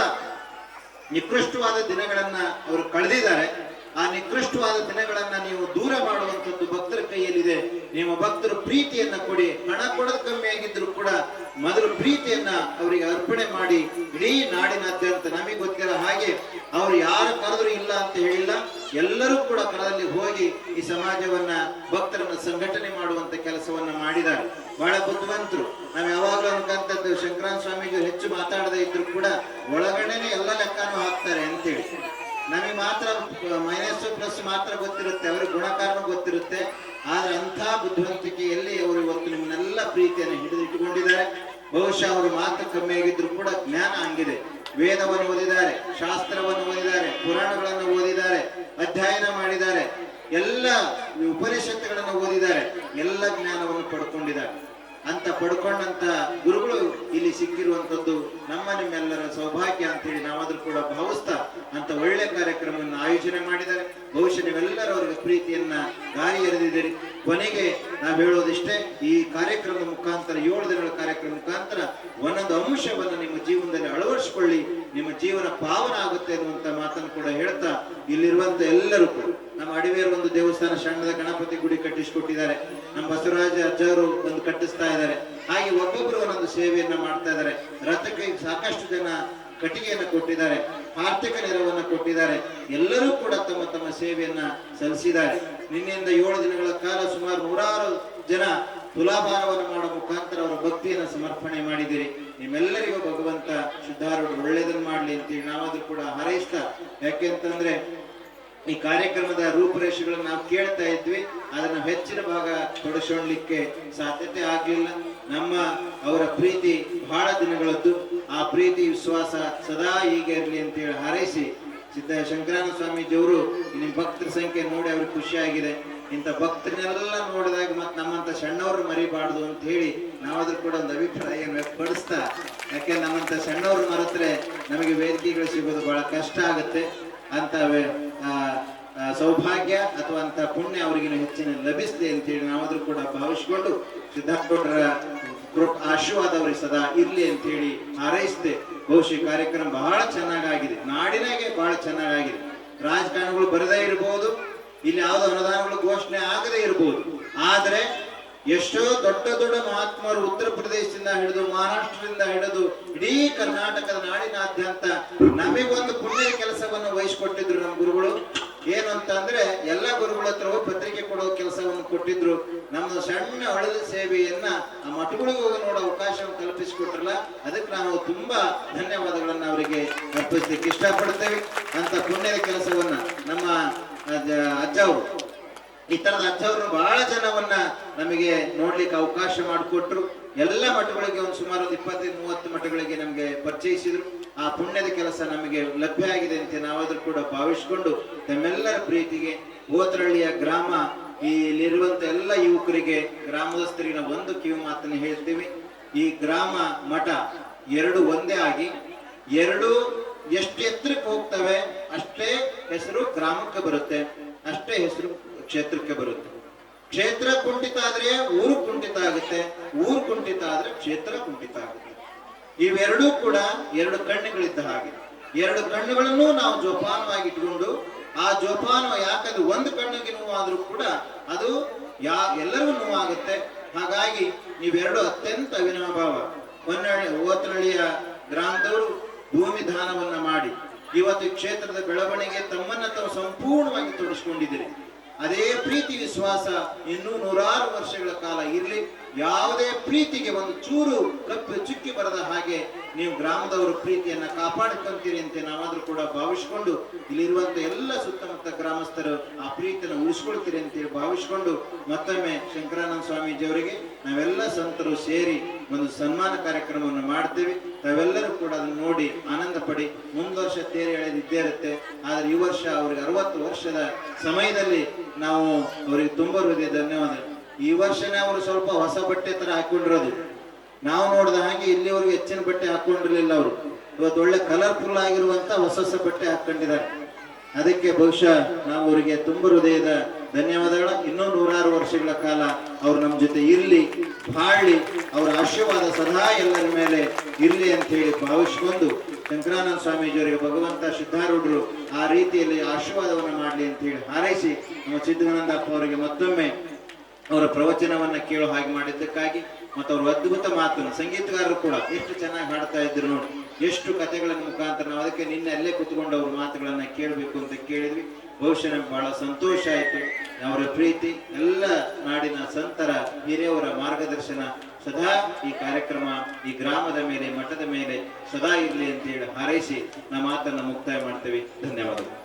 [SPEAKER 3] ನಿಕೃಷ್ಟವಾದ ದಿನಗಳನ್ನ ಅವರು ಕಳೆದಿದ್ದಾರೆ. ಆ ನಿಕೃಷ್ಟವಾದ ದಿನಗಳನ್ನ ನೀವು ದೂರ ಮಾಡುವಂತದ್ದು ಭಕ್ತರ ಕೈಯಲ್ಲಿದೆ. ನಿಮ್ಮ ಭಕ್ತರು ಪ್ರೀತಿಯನ್ನ ಕೊಡಿ. ಹಣ ಕೊಡೋದು ಕಮ್ಮಿ ಆಗಿದ್ರು ಕೂಡ ಮೊದಲು ಪ್ರೀತಿಯನ್ನ ಅವರಿಗೆ ಅರ್ಪಣೆ ಮಾಡಿ ಇಡೀ ನಾಡಿನಾದ್ಯಂತ ನಮಗೆ ಗೊತ್ತಿರೋ ಹಾಗೆ ಅವ್ರು ಯಾರು ಕರೆದ್ರು ಇಲ್ಲ ಅಂತ ಹೇಳಿಲ್ಲ, ಎಲ್ಲರೂ ಕೂಡ ಕರದಲ್ಲಿ ಹೋಗಿ ಈ ಸಮಾಜವನ್ನ ಭಕ್ತರನ್ನ ಸಂಘಟನೆ ಮಾಡುವಂತ ಕೆಲಸವನ್ನ ಮಾಡಿದ್ದಾರೆ. ಬಹಳ ಬುದ್ಧಿವಂತರು. ನಾವು ಯಾವಾಗಲೂ ಅನ್ಕಂತದ್ದು ಶಂಕರಾನ್ ಸ್ವಾಮೀಜಿ ಹೆಚ್ಚು ಮಾತಾಡದೇ ಇದ್ರು ಕೂಡ ಒಳಗಡೆನೆ ಎಲ್ಲ ಲೆಕ್ಕನೂ ಹಾಕ್ತಾರೆ ಅಂತೇಳಿ. ನಮಗೆ ಮಾತ್ರ ಮೈನಸ್ ಪ್ಲಸ್ ಮಾತ್ರ ಗೊತ್ತಿರುತ್ತೆ ಅವ್ರಿಗೆ ಗುಣಕಾರನು ಗೊತ್ತಿರುತ್ತೆ. ಆದ್ರೆ ಅಂಥ ಬುದ್ಧಿವಂತಿಕೆಯಲ್ಲಿ ಅವರು ಇವತ್ತು ನಿಮ್ಮನ್ನೆಲ್ಲ ಪ್ರೀತಿಯನ್ನು ಹಿಡಿದಿಟ್ಟುಕೊಂಡಿದ್ದಾರೆ. ಬಹುಶಃ ಅವರು ಮಾತು ಕಮ್ಮಿ ಆಗಿದ್ರು ಕೂಡ ಜ್ಞಾನ ಹಂಗಿದೆ. ವೇದವನ್ನು ಓದಿದ್ದಾರೆ, ಶಾಸ್ತ್ರವನ್ನು ಓದಿದ್ದಾರೆ, ಪುರಾಣಗಳನ್ನು ಓದಿದ್ದಾರೆ, ಅಧ್ಯಯನ ಮಾಡಿದ್ದಾರೆ. ಎಲ್ಲ ಉಪನಿಷತ್ತುಗಳನ್ನು ಓದಿದ್ದಾರೆ. ಎಲ್ಲ ಜ್ಞಾನವನ್ನು ಪಡ್ಕೊಂಡಿದ್ದಾರೆ. ಅಂತ ಪಡ್ಕೊಂಡಂತ ಗುರುಗಳು ಇಲ್ಲಿ ಸಿಕ್ಕಿರುವಂತದ್ದು ನಮ್ಮ ನಿಮ್ಮೆಲ್ಲರ ಸೌಭಾಗ್ಯ ಅಂತ ಹೇಳಿ ನಾವಾದ್ರೂ ಕೂಡ ಭಾವಿಸ್ತಾ ಅಂತ ಒಳ್ಳೆ ಕಾರ್ಯಕ್ರಮವನ್ನು ಆಯೋಜನೆ ಮಾಡಿದ್ದಾರೆ. ಬಹುಶಃ ನೀವೆಲ್ಲರೂ ಅವರಿಗೆ ಪ್ರೀತಿಯನ್ನ ಗಾಳಿ ಎರೆದಿದ್ದೀರಿ. ಕೊನೆಗೆ ನಾವು ಹೇಳೋದಿಷ್ಟೇ, ಈ ಕಾರ್ಯಕ್ರಮದ ಮುಖಾಂತರ, ಏಳು ದಿನಗಳ ಕಾರ್ಯಕ್ರಮ ಮುಖಾಂತರ ಒಂದೊಂದು ಅಂಶವನ್ನು ನಿಮ್ಮ ಜೀವನದಲ್ಲಿ ಅಳವಡಿಸಿಕೊಳ್ಳಿ, ನಿಮ್ಮ ಜೀವನ ಪಾವನ ಆಗುತ್ತೆ ಅನ್ನುವಂತ ಮಾತನ್ನು ಕೂಡ ಹೇಳ್ತಾ ಇಲ್ಲಿರುವಂತ ಎಲ್ಲರೂ ಕೂಡ. ನಮ್ಮ ಅಡಿವೇರು ಒಂದು ದೇವಸ್ಥಾನ ಸಣ್ಣದ ಗಣಪತಿ ಗುಡಿ ಕಟ್ಟಿಸಿಕೊಟ್ಟಿದ್ದಾರೆ. ನಮ್ಮ ಬಸವರಾಜ ಅಜ್ಜವರು ಒಂದು ಕಟ್ಟಿಸ್ತಾ ಇದ್ದಾರೆ. ಹಾಗೆ ಒಬ್ಬೊಬ್ರು ಒಂದೊಂದು ಸೇವೆಯನ್ನ ಮಾಡ್ತಾ ಇದ್ದಾರೆ. ರಥಕ್ಕೆ ಸಾಕಷ್ಟು ಜನ ಕಟ್ಟಿಗೆಯನ್ನ ಕೊಟ್ಟಿದ್ದಾರೆ. ಆರ್ಥಿಕ ನೆರವನ್ನ ಕೊಟ್ಟಿದ್ದಾರೆ. ಎಲ್ಲರೂ ಕೂಡ ತಮ್ಮ ತಮ್ಮ ಸೇವೆಯನ್ನ ಸಲ್ಲಿಸಿದ್ದಾರೆ. ನಿನ್ನೆಯಿಂದ ಏಳು ದಿನಗಳ ಕಾಲ ಸುಮಾರು ನೂರಾರು ಜನ ತುಲಾಭಾರವನ್ನು ಮಾಡುವ ಮುಖಾಂತರ ಅವರ ಭಕ್ತಿಯನ್ನ ಸಮರ್ಪಣೆ ಮಾಡಿದಿರಿ ನಿಮ್ಮೆಲ್ಲರಿಗೂ ಭಗವಂತ ಶುದ್ಧಾರೂಢ ಒಳ್ಳೇದನ್ನ ಮಾಡಲಿ ಅಂತೇಳಿ ನಾವಾದ್ರೂ ಕೂಡ ಹಾರೈಸ್ತಾ, ಯಾಕೆ ಅಂತಂದ್ರೆ ಈ ಕಾರ್ಯಕ್ರಮದ ರೂಪುರೇಷೆಗಳನ್ನು ನಾವು ಕೇಳ್ತಾ ಇದ್ವಿ. ಅದನ್ನು ಹೆಚ್ಚಿನ ಭಾಗ ತೊಡಸ್ಕೊಳ್ಳಲಿಕ್ಕೆ ಸಾಧ್ಯತೆ ಆಗಲಿಲ್ಲ. ನಮ್ಮ ಅವರ ಪ್ರೀತಿ ಬಹಳ ದಿನಗಳದ್ದು. ಆ ಪ್ರೀತಿ, ವಿಶ್ವಾಸ ಸದಾ ಹೀಗೆ ಇರಲಿ ಅಂತ ಹೇಳಿ ಹಾರೈಸಿ ಸಿದ್ಧ ಶಂಕರಾನ ಸ್ವಾಮೀಜಿಯವರು ನಿಮ್ಮ ಭಕ್ತರ ಸಂಖ್ಯೆ ನೋಡಿ ಅವ್ರಿಗೆ ಖುಷಿಯಾಗಿದೆ. ಇಂಥ ಭಕ್ತರನ್ನೆಲ್ಲ ನೋಡಿದಾಗ ಮತ್ತೆ ನಮ್ಮಂತ ಸಣ್ಣವರು ಮರಿಬಾರ್ದು ಅಂತ ಹೇಳಿ ನಾವಾದ್ರೂ ಕೂಡ ಒಂದು ಅಭಿಪ್ರಾಯವನ್ನು ವ್ಯಕ್ತಪಡಿಸ್ತಾ, ಯಾಕೆ ನಮ್ಮಂತ ಸಣ್ಣವರು ಮರೆತ್ರೆ ನಮಗೆ ವೇದಿಕೆಗಳು ಸಿಗೋದು ಬಹಳ ಕಷ್ಟ ಆಗುತ್ತೆ. ಅಂತ ಸೌಭಾಗ್ಯ ಅಥವಾ ಅಂತ ಪುಣ್ಯ ಅವರಿಗೆ ಹೆಚ್ಚಿನ ಲಭಿಸಲಿ ಅಂತೇಳಿ ನಾವಾದ್ರೂ ಕೂಡ ಭಾವಿಸಿಕೊಂಡು ಸಿದ್ಧಾರ್ಥಗೌಡರ ಆಶೀರ್ವಾದ ಅವರಿಗೆ ಸದಾ ಇರ್ಲಿ ಅಂತೇಳಿ ಹಾರೈಸಿದೆ ಬಹುಶಃ ಕಾರ್ಯಕ್ರಮ ಬಹಳ ಚೆನ್ನಾಗಾಗಿದೆ. ನಾಡಿನಾಗೆ ಬಹಳ ಚೆನ್ನಾಗಾಗಿದೆ. ರಾಜಕಾರಣಿಗಳು ಬರದೇ ಇರಬಹುದು ಇಲ್ಲಿ ಯಾವುದೋ ಅನುದಾನಗಳು ಘೋಷಣೆ ಆಗದೇ ಇರಬಹುದು ಆದ್ರೆ ಎಷ್ಟೋ ದೊಡ್ಡ ದೊಡ್ಡ ಮಹಾತ್ಮರು ಉತ್ತರ ಪ್ರದೇಶದಿಂದ ಹಿಡಿದು ಮಹಾರಾಷ್ಟ್ರದಿಂದ ಹಿಡಿದು ಇಡೀ ಕರ್ನಾಟಕದ ನಾಡಿನಾದ್ಯಂತ ನಮಗೊಂದು ಪುಣ್ಯ ಕೆಲಸವನ್ನು ವಹಿಸಿಕೊಟ್ಟಿದ್ರು ನಮ್ಮ ಗುರುಗಳು. ಏನು ಅಂತ ಅಂದ್ರೆ ಎಲ್ಲ ಗುರುಗಳ ಹತ್ರ ಪತ್ರಿಕೆ ಕೊಡೋ ಕೆಲಸವನ್ನು ಕೊಟ್ಟಿದ್ರು. ನಮ್ಮ ಸಣ್ಣ ಹಳದಿ ಸೇವೆಯನ್ನ ಆ ಮಠಗಳಿಗೆ ಹೋಗಿ ನೋಡೋ ಅವಕಾಶವನ್ನು ಕಲ್ಪಿಸಿಕೊಟ್ರಲ್ಲ, ಅದಕ್ಕೆ ನಾವು ತುಂಬಾ ಧನ್ಯವಾದಗಳನ್ನ ಅವರಿಗೆ ಅರ್ಪಿಸ್ಲಿಕ್ಕೆ ಇಷ್ಟಪಡ್ತೇವೆ. ಅಂತ ಪುಣ್ಯದ ಕೆಲಸವನ್ನ ನಮ್ಮ ಅಜ್ಜ ಈ ತರದ ಅಂಥವ್ರು ಬಹಳ ಜನವನ್ನ ನಮಗೆ ನೋಡ್ಲಿಕ್ಕೆ ಅವಕಾಶ ಮಾಡಿಕೊಟ್ರು. ಎಲ್ಲ ಮಠಗಳಿಗೆ ಒಂದು ಸುಮಾರು ಒಂದು ಇಪ್ಪತ್ತೈದು ಮೂವತ್ತು ಮಠಗಳಿಗೆ ನಮಗೆ ಪರಿಚಯಿಸಿದ್ರು. ಆ ಪುಣ್ಯದ ಕೆಲಸ ನಮಗೆ ಲಭ್ಯ ಆಗಿದೆ ಅಂತ ನಾವಾದ್ರೂ ಕೂಡ ಭಾವಿಸಿಕೊಂಡು ತಮ್ಮೆಲ್ಲರ ಪ್ರೀತಿಗೆ ಓತರಳ್ಳಿಯ ಗ್ರಾಮ ಇಲ್ಲಿರುವಂತ ಎಲ್ಲ ಯುವಕರಿಗೆ ಗ್ರಾಮದ ನಾವು ಒಂದು ಕಿವಿ ಮಾತನ್ನು ಹೇಳ್ತೀವಿ. ಈ ಗ್ರಾಮ ಮಠ ಎರಡು ಒಂದೇ ಆಗಿ ಎರಡು ಎಷ್ಟು ಎತ್ತರಕ್ಕೆ ಹೋಗ್ತವೆ ಅಷ್ಟೇ ಹೆಸರು ಗ್ರಾಮಕ್ಕೆ ಬರುತ್ತೆ. ಅಷ್ಟೇ ಹೆಸರು ಕ್ಷೇತ್ರಕ್ಕೆ ಬರುತ್ತೆ. ಕ್ಷೇತ್ರ ಕುಂಠಿತ ಆದ್ರೆ ಊರು ಕುಂಠಿತ ಆಗುತ್ತೆ, ಊರು ಕುಂಠಿತ ಆದ್ರೆ ಕ್ಷೇತ್ರ ಕುಂಠಿತ ಆಗುತ್ತೆ. ಇವೆರಡೂ ಕೂಡ ಎರಡು ಕಣ್ಣುಗಳಿದ್ದ ಹಾಗೆ. ಎರಡು ಕಣ್ಣುಗಳನ್ನು ನಾವು ಜೋಪಾನವಾಗಿ ಇಟ್ಕೊಂಡು, ಆ ಜೋಪಾನ ಯಾಕಂದ್ರೆ ಒಂದು ಕಣ್ಣಿಗೆ ನೋವಾದ್ರೂ ಕೂಡ ಅದು ಯಾ, ಎಲ್ಲರಿಗೂ ನೋವಾಗುತ್ತೆ. ಹಾಗಾಗಿ ನೀವೆರಡು ಅತ್ಯಂತ ಅವಿನಾಭಾವ ಹೊನ್ನಳ್ಳಿ ಓತ್ನಳ್ಳಿಯ ಗ್ರಾಮದವರು ಭೂಮಿ ದಾನವನ್ನ ಮಾಡಿ. ಇವತ್ತು ಕ್ಷೇತ್ರದ ಬೆಳವಣಿಗೆ ತಮ್ಮನ್ನ ತಾವು ಸಂಪೂರ್ಣವಾಗಿ ತೊಡಗಿಸ್ಕೊಂಡಿದ್ದೀರಿ ಅದೇ ಪ್ರೀತಿ ವಿಶ್ವಾಸ ಇನ್ನೂ ನೂರಾರು ವರ್ಷಗಳ ಕಾಲ ಇರಲಿ. ಯಾವುದೇ ಪ್ರೀತಿಗೆ ಒಂದು ಚೂರು ಕಪ್ಪು ಚುಕ್ಕಿ ಬರದ ಹಾಗೆ ನೀವು ಗ್ರಾಮದವರ ಪ್ರೀತಿಯನ್ನ ಕಾಪಾಡ್ಕೊಂತೀರಿ ಅಂತ ನಾವಾದ್ರೂ ಕೂಡ ಭಾವಿಸ್ಕೊಂಡು ಇಲ್ಲಿರುವಂತ ಎಲ್ಲ ಸುತ್ತಮುತ್ತ ಗ್ರಾಮಸ್ಥರು ಆ ಪ್ರೀತಿಯನ್ನು ಉಳಿಸ್ಕೊಳ್ತೀರಿ ಅಂತೇಳಿ ಭಾವಿಸ್ಕೊಂಡು ಮತ್ತೊಮ್ಮೆ ಶಂಕರಾನಂದ ಸ್ವಾಮೀಜಿಯವರಿಗೆ ನಾವೆಲ್ಲ ಸಂತರು ಸೇರಿ ಒಂದು ಸನ್ಮಾನ ಕಾರ್ಯಕ್ರಮವನ್ನು ಮಾಡ್ತೀವಿ. ತಾವೆಲ್ಲರೂ ಕೂಡ ಅದನ್ನು ನೋಡಿ ಆನಂದ ಪಡಿ ಮುಂದ್ ವರ್ಷ ತೇರು ಎಳೆದು ಇದ್ದೇ ಇರುತ್ತೆ. ಆದ್ರೆ ಈ ವರ್ಷ ಅವ್ರಿಗೆ ಅರವತ್ತು ವರ್ಷದ ಸಮಯದಲ್ಲಿ ನಾವು ಅವರಿಗೆ ತುಂಬ ಹೃದಯ ಧನ್ಯವಾದ. ಈ ವರ್ಷನೇ ಅವರು ಸ್ವಲ್ಪ ಹೊಸ ಬಟ್ಟೆ ತರ ಹಾಕೊಂಡಿರೋದು. ನಾವು ನೋಡಿದ ಹಾಗೆ ಇಲ್ಲಿವರೆಗೂ ಹೆಚ್ಚಿನ ಬಟ್ಟೆ ಹಾಕೊಂಡಿರ್ಲಿಲ್ಲ ಅವರು. ಇವತ್ತು ಒಳ್ಳೆ ಕಲರ್ಫುಲ್ ಆಗಿರುವಂತ ಹೊಸ ಹೊಸ ಬಟ್ಟೆ ಹಾಕೊಂಡಿದ್ದಾರೆ. ಅದಕ್ಕೆ ಬಹುಶಃ ನಾವು ಅವರಿಗೆ ತುಂಬ ಹೃದಯದ ಧನ್ಯವಾದಗಳ. ಇನ್ನೂ ನೂರಾರು ವರ್ಷಗಳ ಕಾಲ ಅವ್ರು ನಮ್ಮ ಜೊತೆ ಇರ್ಲಿ ಬಾಳಿ ಅವರ ಆಶೀರ್ವಾದ ಸದಾ ಎಲ್ಲರ ಮೇಲೆ ಇರಲಿ ಅಂತ ಹೇಳಿ ಭಾವಿಸ್ಕೊಂಡು ಶಂಕರಾನಂದ ಸ್ವಾಮೀಜಿಯವರಿಗೆ ಭಗವಂತ ಸಿದ್ಧಾರೂಢರು ಆ ರೀತಿಯಲ್ಲಿ ಆಶೀರ್ವಾದವನ್ನು ಮಾಡಲಿ ಅಂತ ಹೇಳಿ ಹಾರೈಸಿ ನಮ್ಮ ಸಿದ್ಧಗಾನಂದಪ್ಪ ಅವರಿಗೆ ಮತ್ತೊಮ್ಮೆ ಅವರ ಪ್ರವಚನವನ್ನ ಕೇಳೋ ಹಾಗೆ ಮಾಡಿದ್ದಕ್ಕಾಗಿ ಮತ್ತು ಅವರ ಅದ್ಭುತ ಮಾತನ್ನು ಸಂಗೀತಗಾರರು ಕೂಡ ಎಷ್ಟು ಚೆನ್ನಾಗಿ ಹಾಡ್ತಾ ಇದ್ರು ನೋಡಿ. ಎಷ್ಟು ಕಥೆಗಳ ಮುಖಾಂತರ ನಾವು ಅದಕ್ಕೆ ನಿನ್ನೆ ಅಲ್ಲೇ ಕುತ್ಕೊಂಡು ಅವ್ರ ಮಾತುಗಳನ್ನ ಕೇಳಬೇಕು ಅಂತ ಕೇಳಿದ್ವಿ. ಬಹುಶಃ ನಮ್ಗೆ ಬಹಳ ಸಂತೋಷ ಆಯಿತು. ಅವರ ಪ್ರೀತಿ, ಎಲ್ಲ ನಾಡಿನ ಸಂತರ ಹಿರಿಯವರ ಮಾರ್ಗದರ್ಶನ ಸದಾ ಈ ಕಾರ್ಯಕ್ರಮ ಈ ಗ್ರಾಮದ ಮೇಲೆ, ಮಠದ ಮೇಲೆ ಸದಾ ಇರಲಿ ಅಂತ ಹೇಳಿ ಹಾರೈಸಿ ನಮ್ಮ ಮಾತನ್ನು ಮುಕ್ತಾಯ ಮಾಡ್ತೇವೆ. ಧನ್ಯವಾದಗಳು.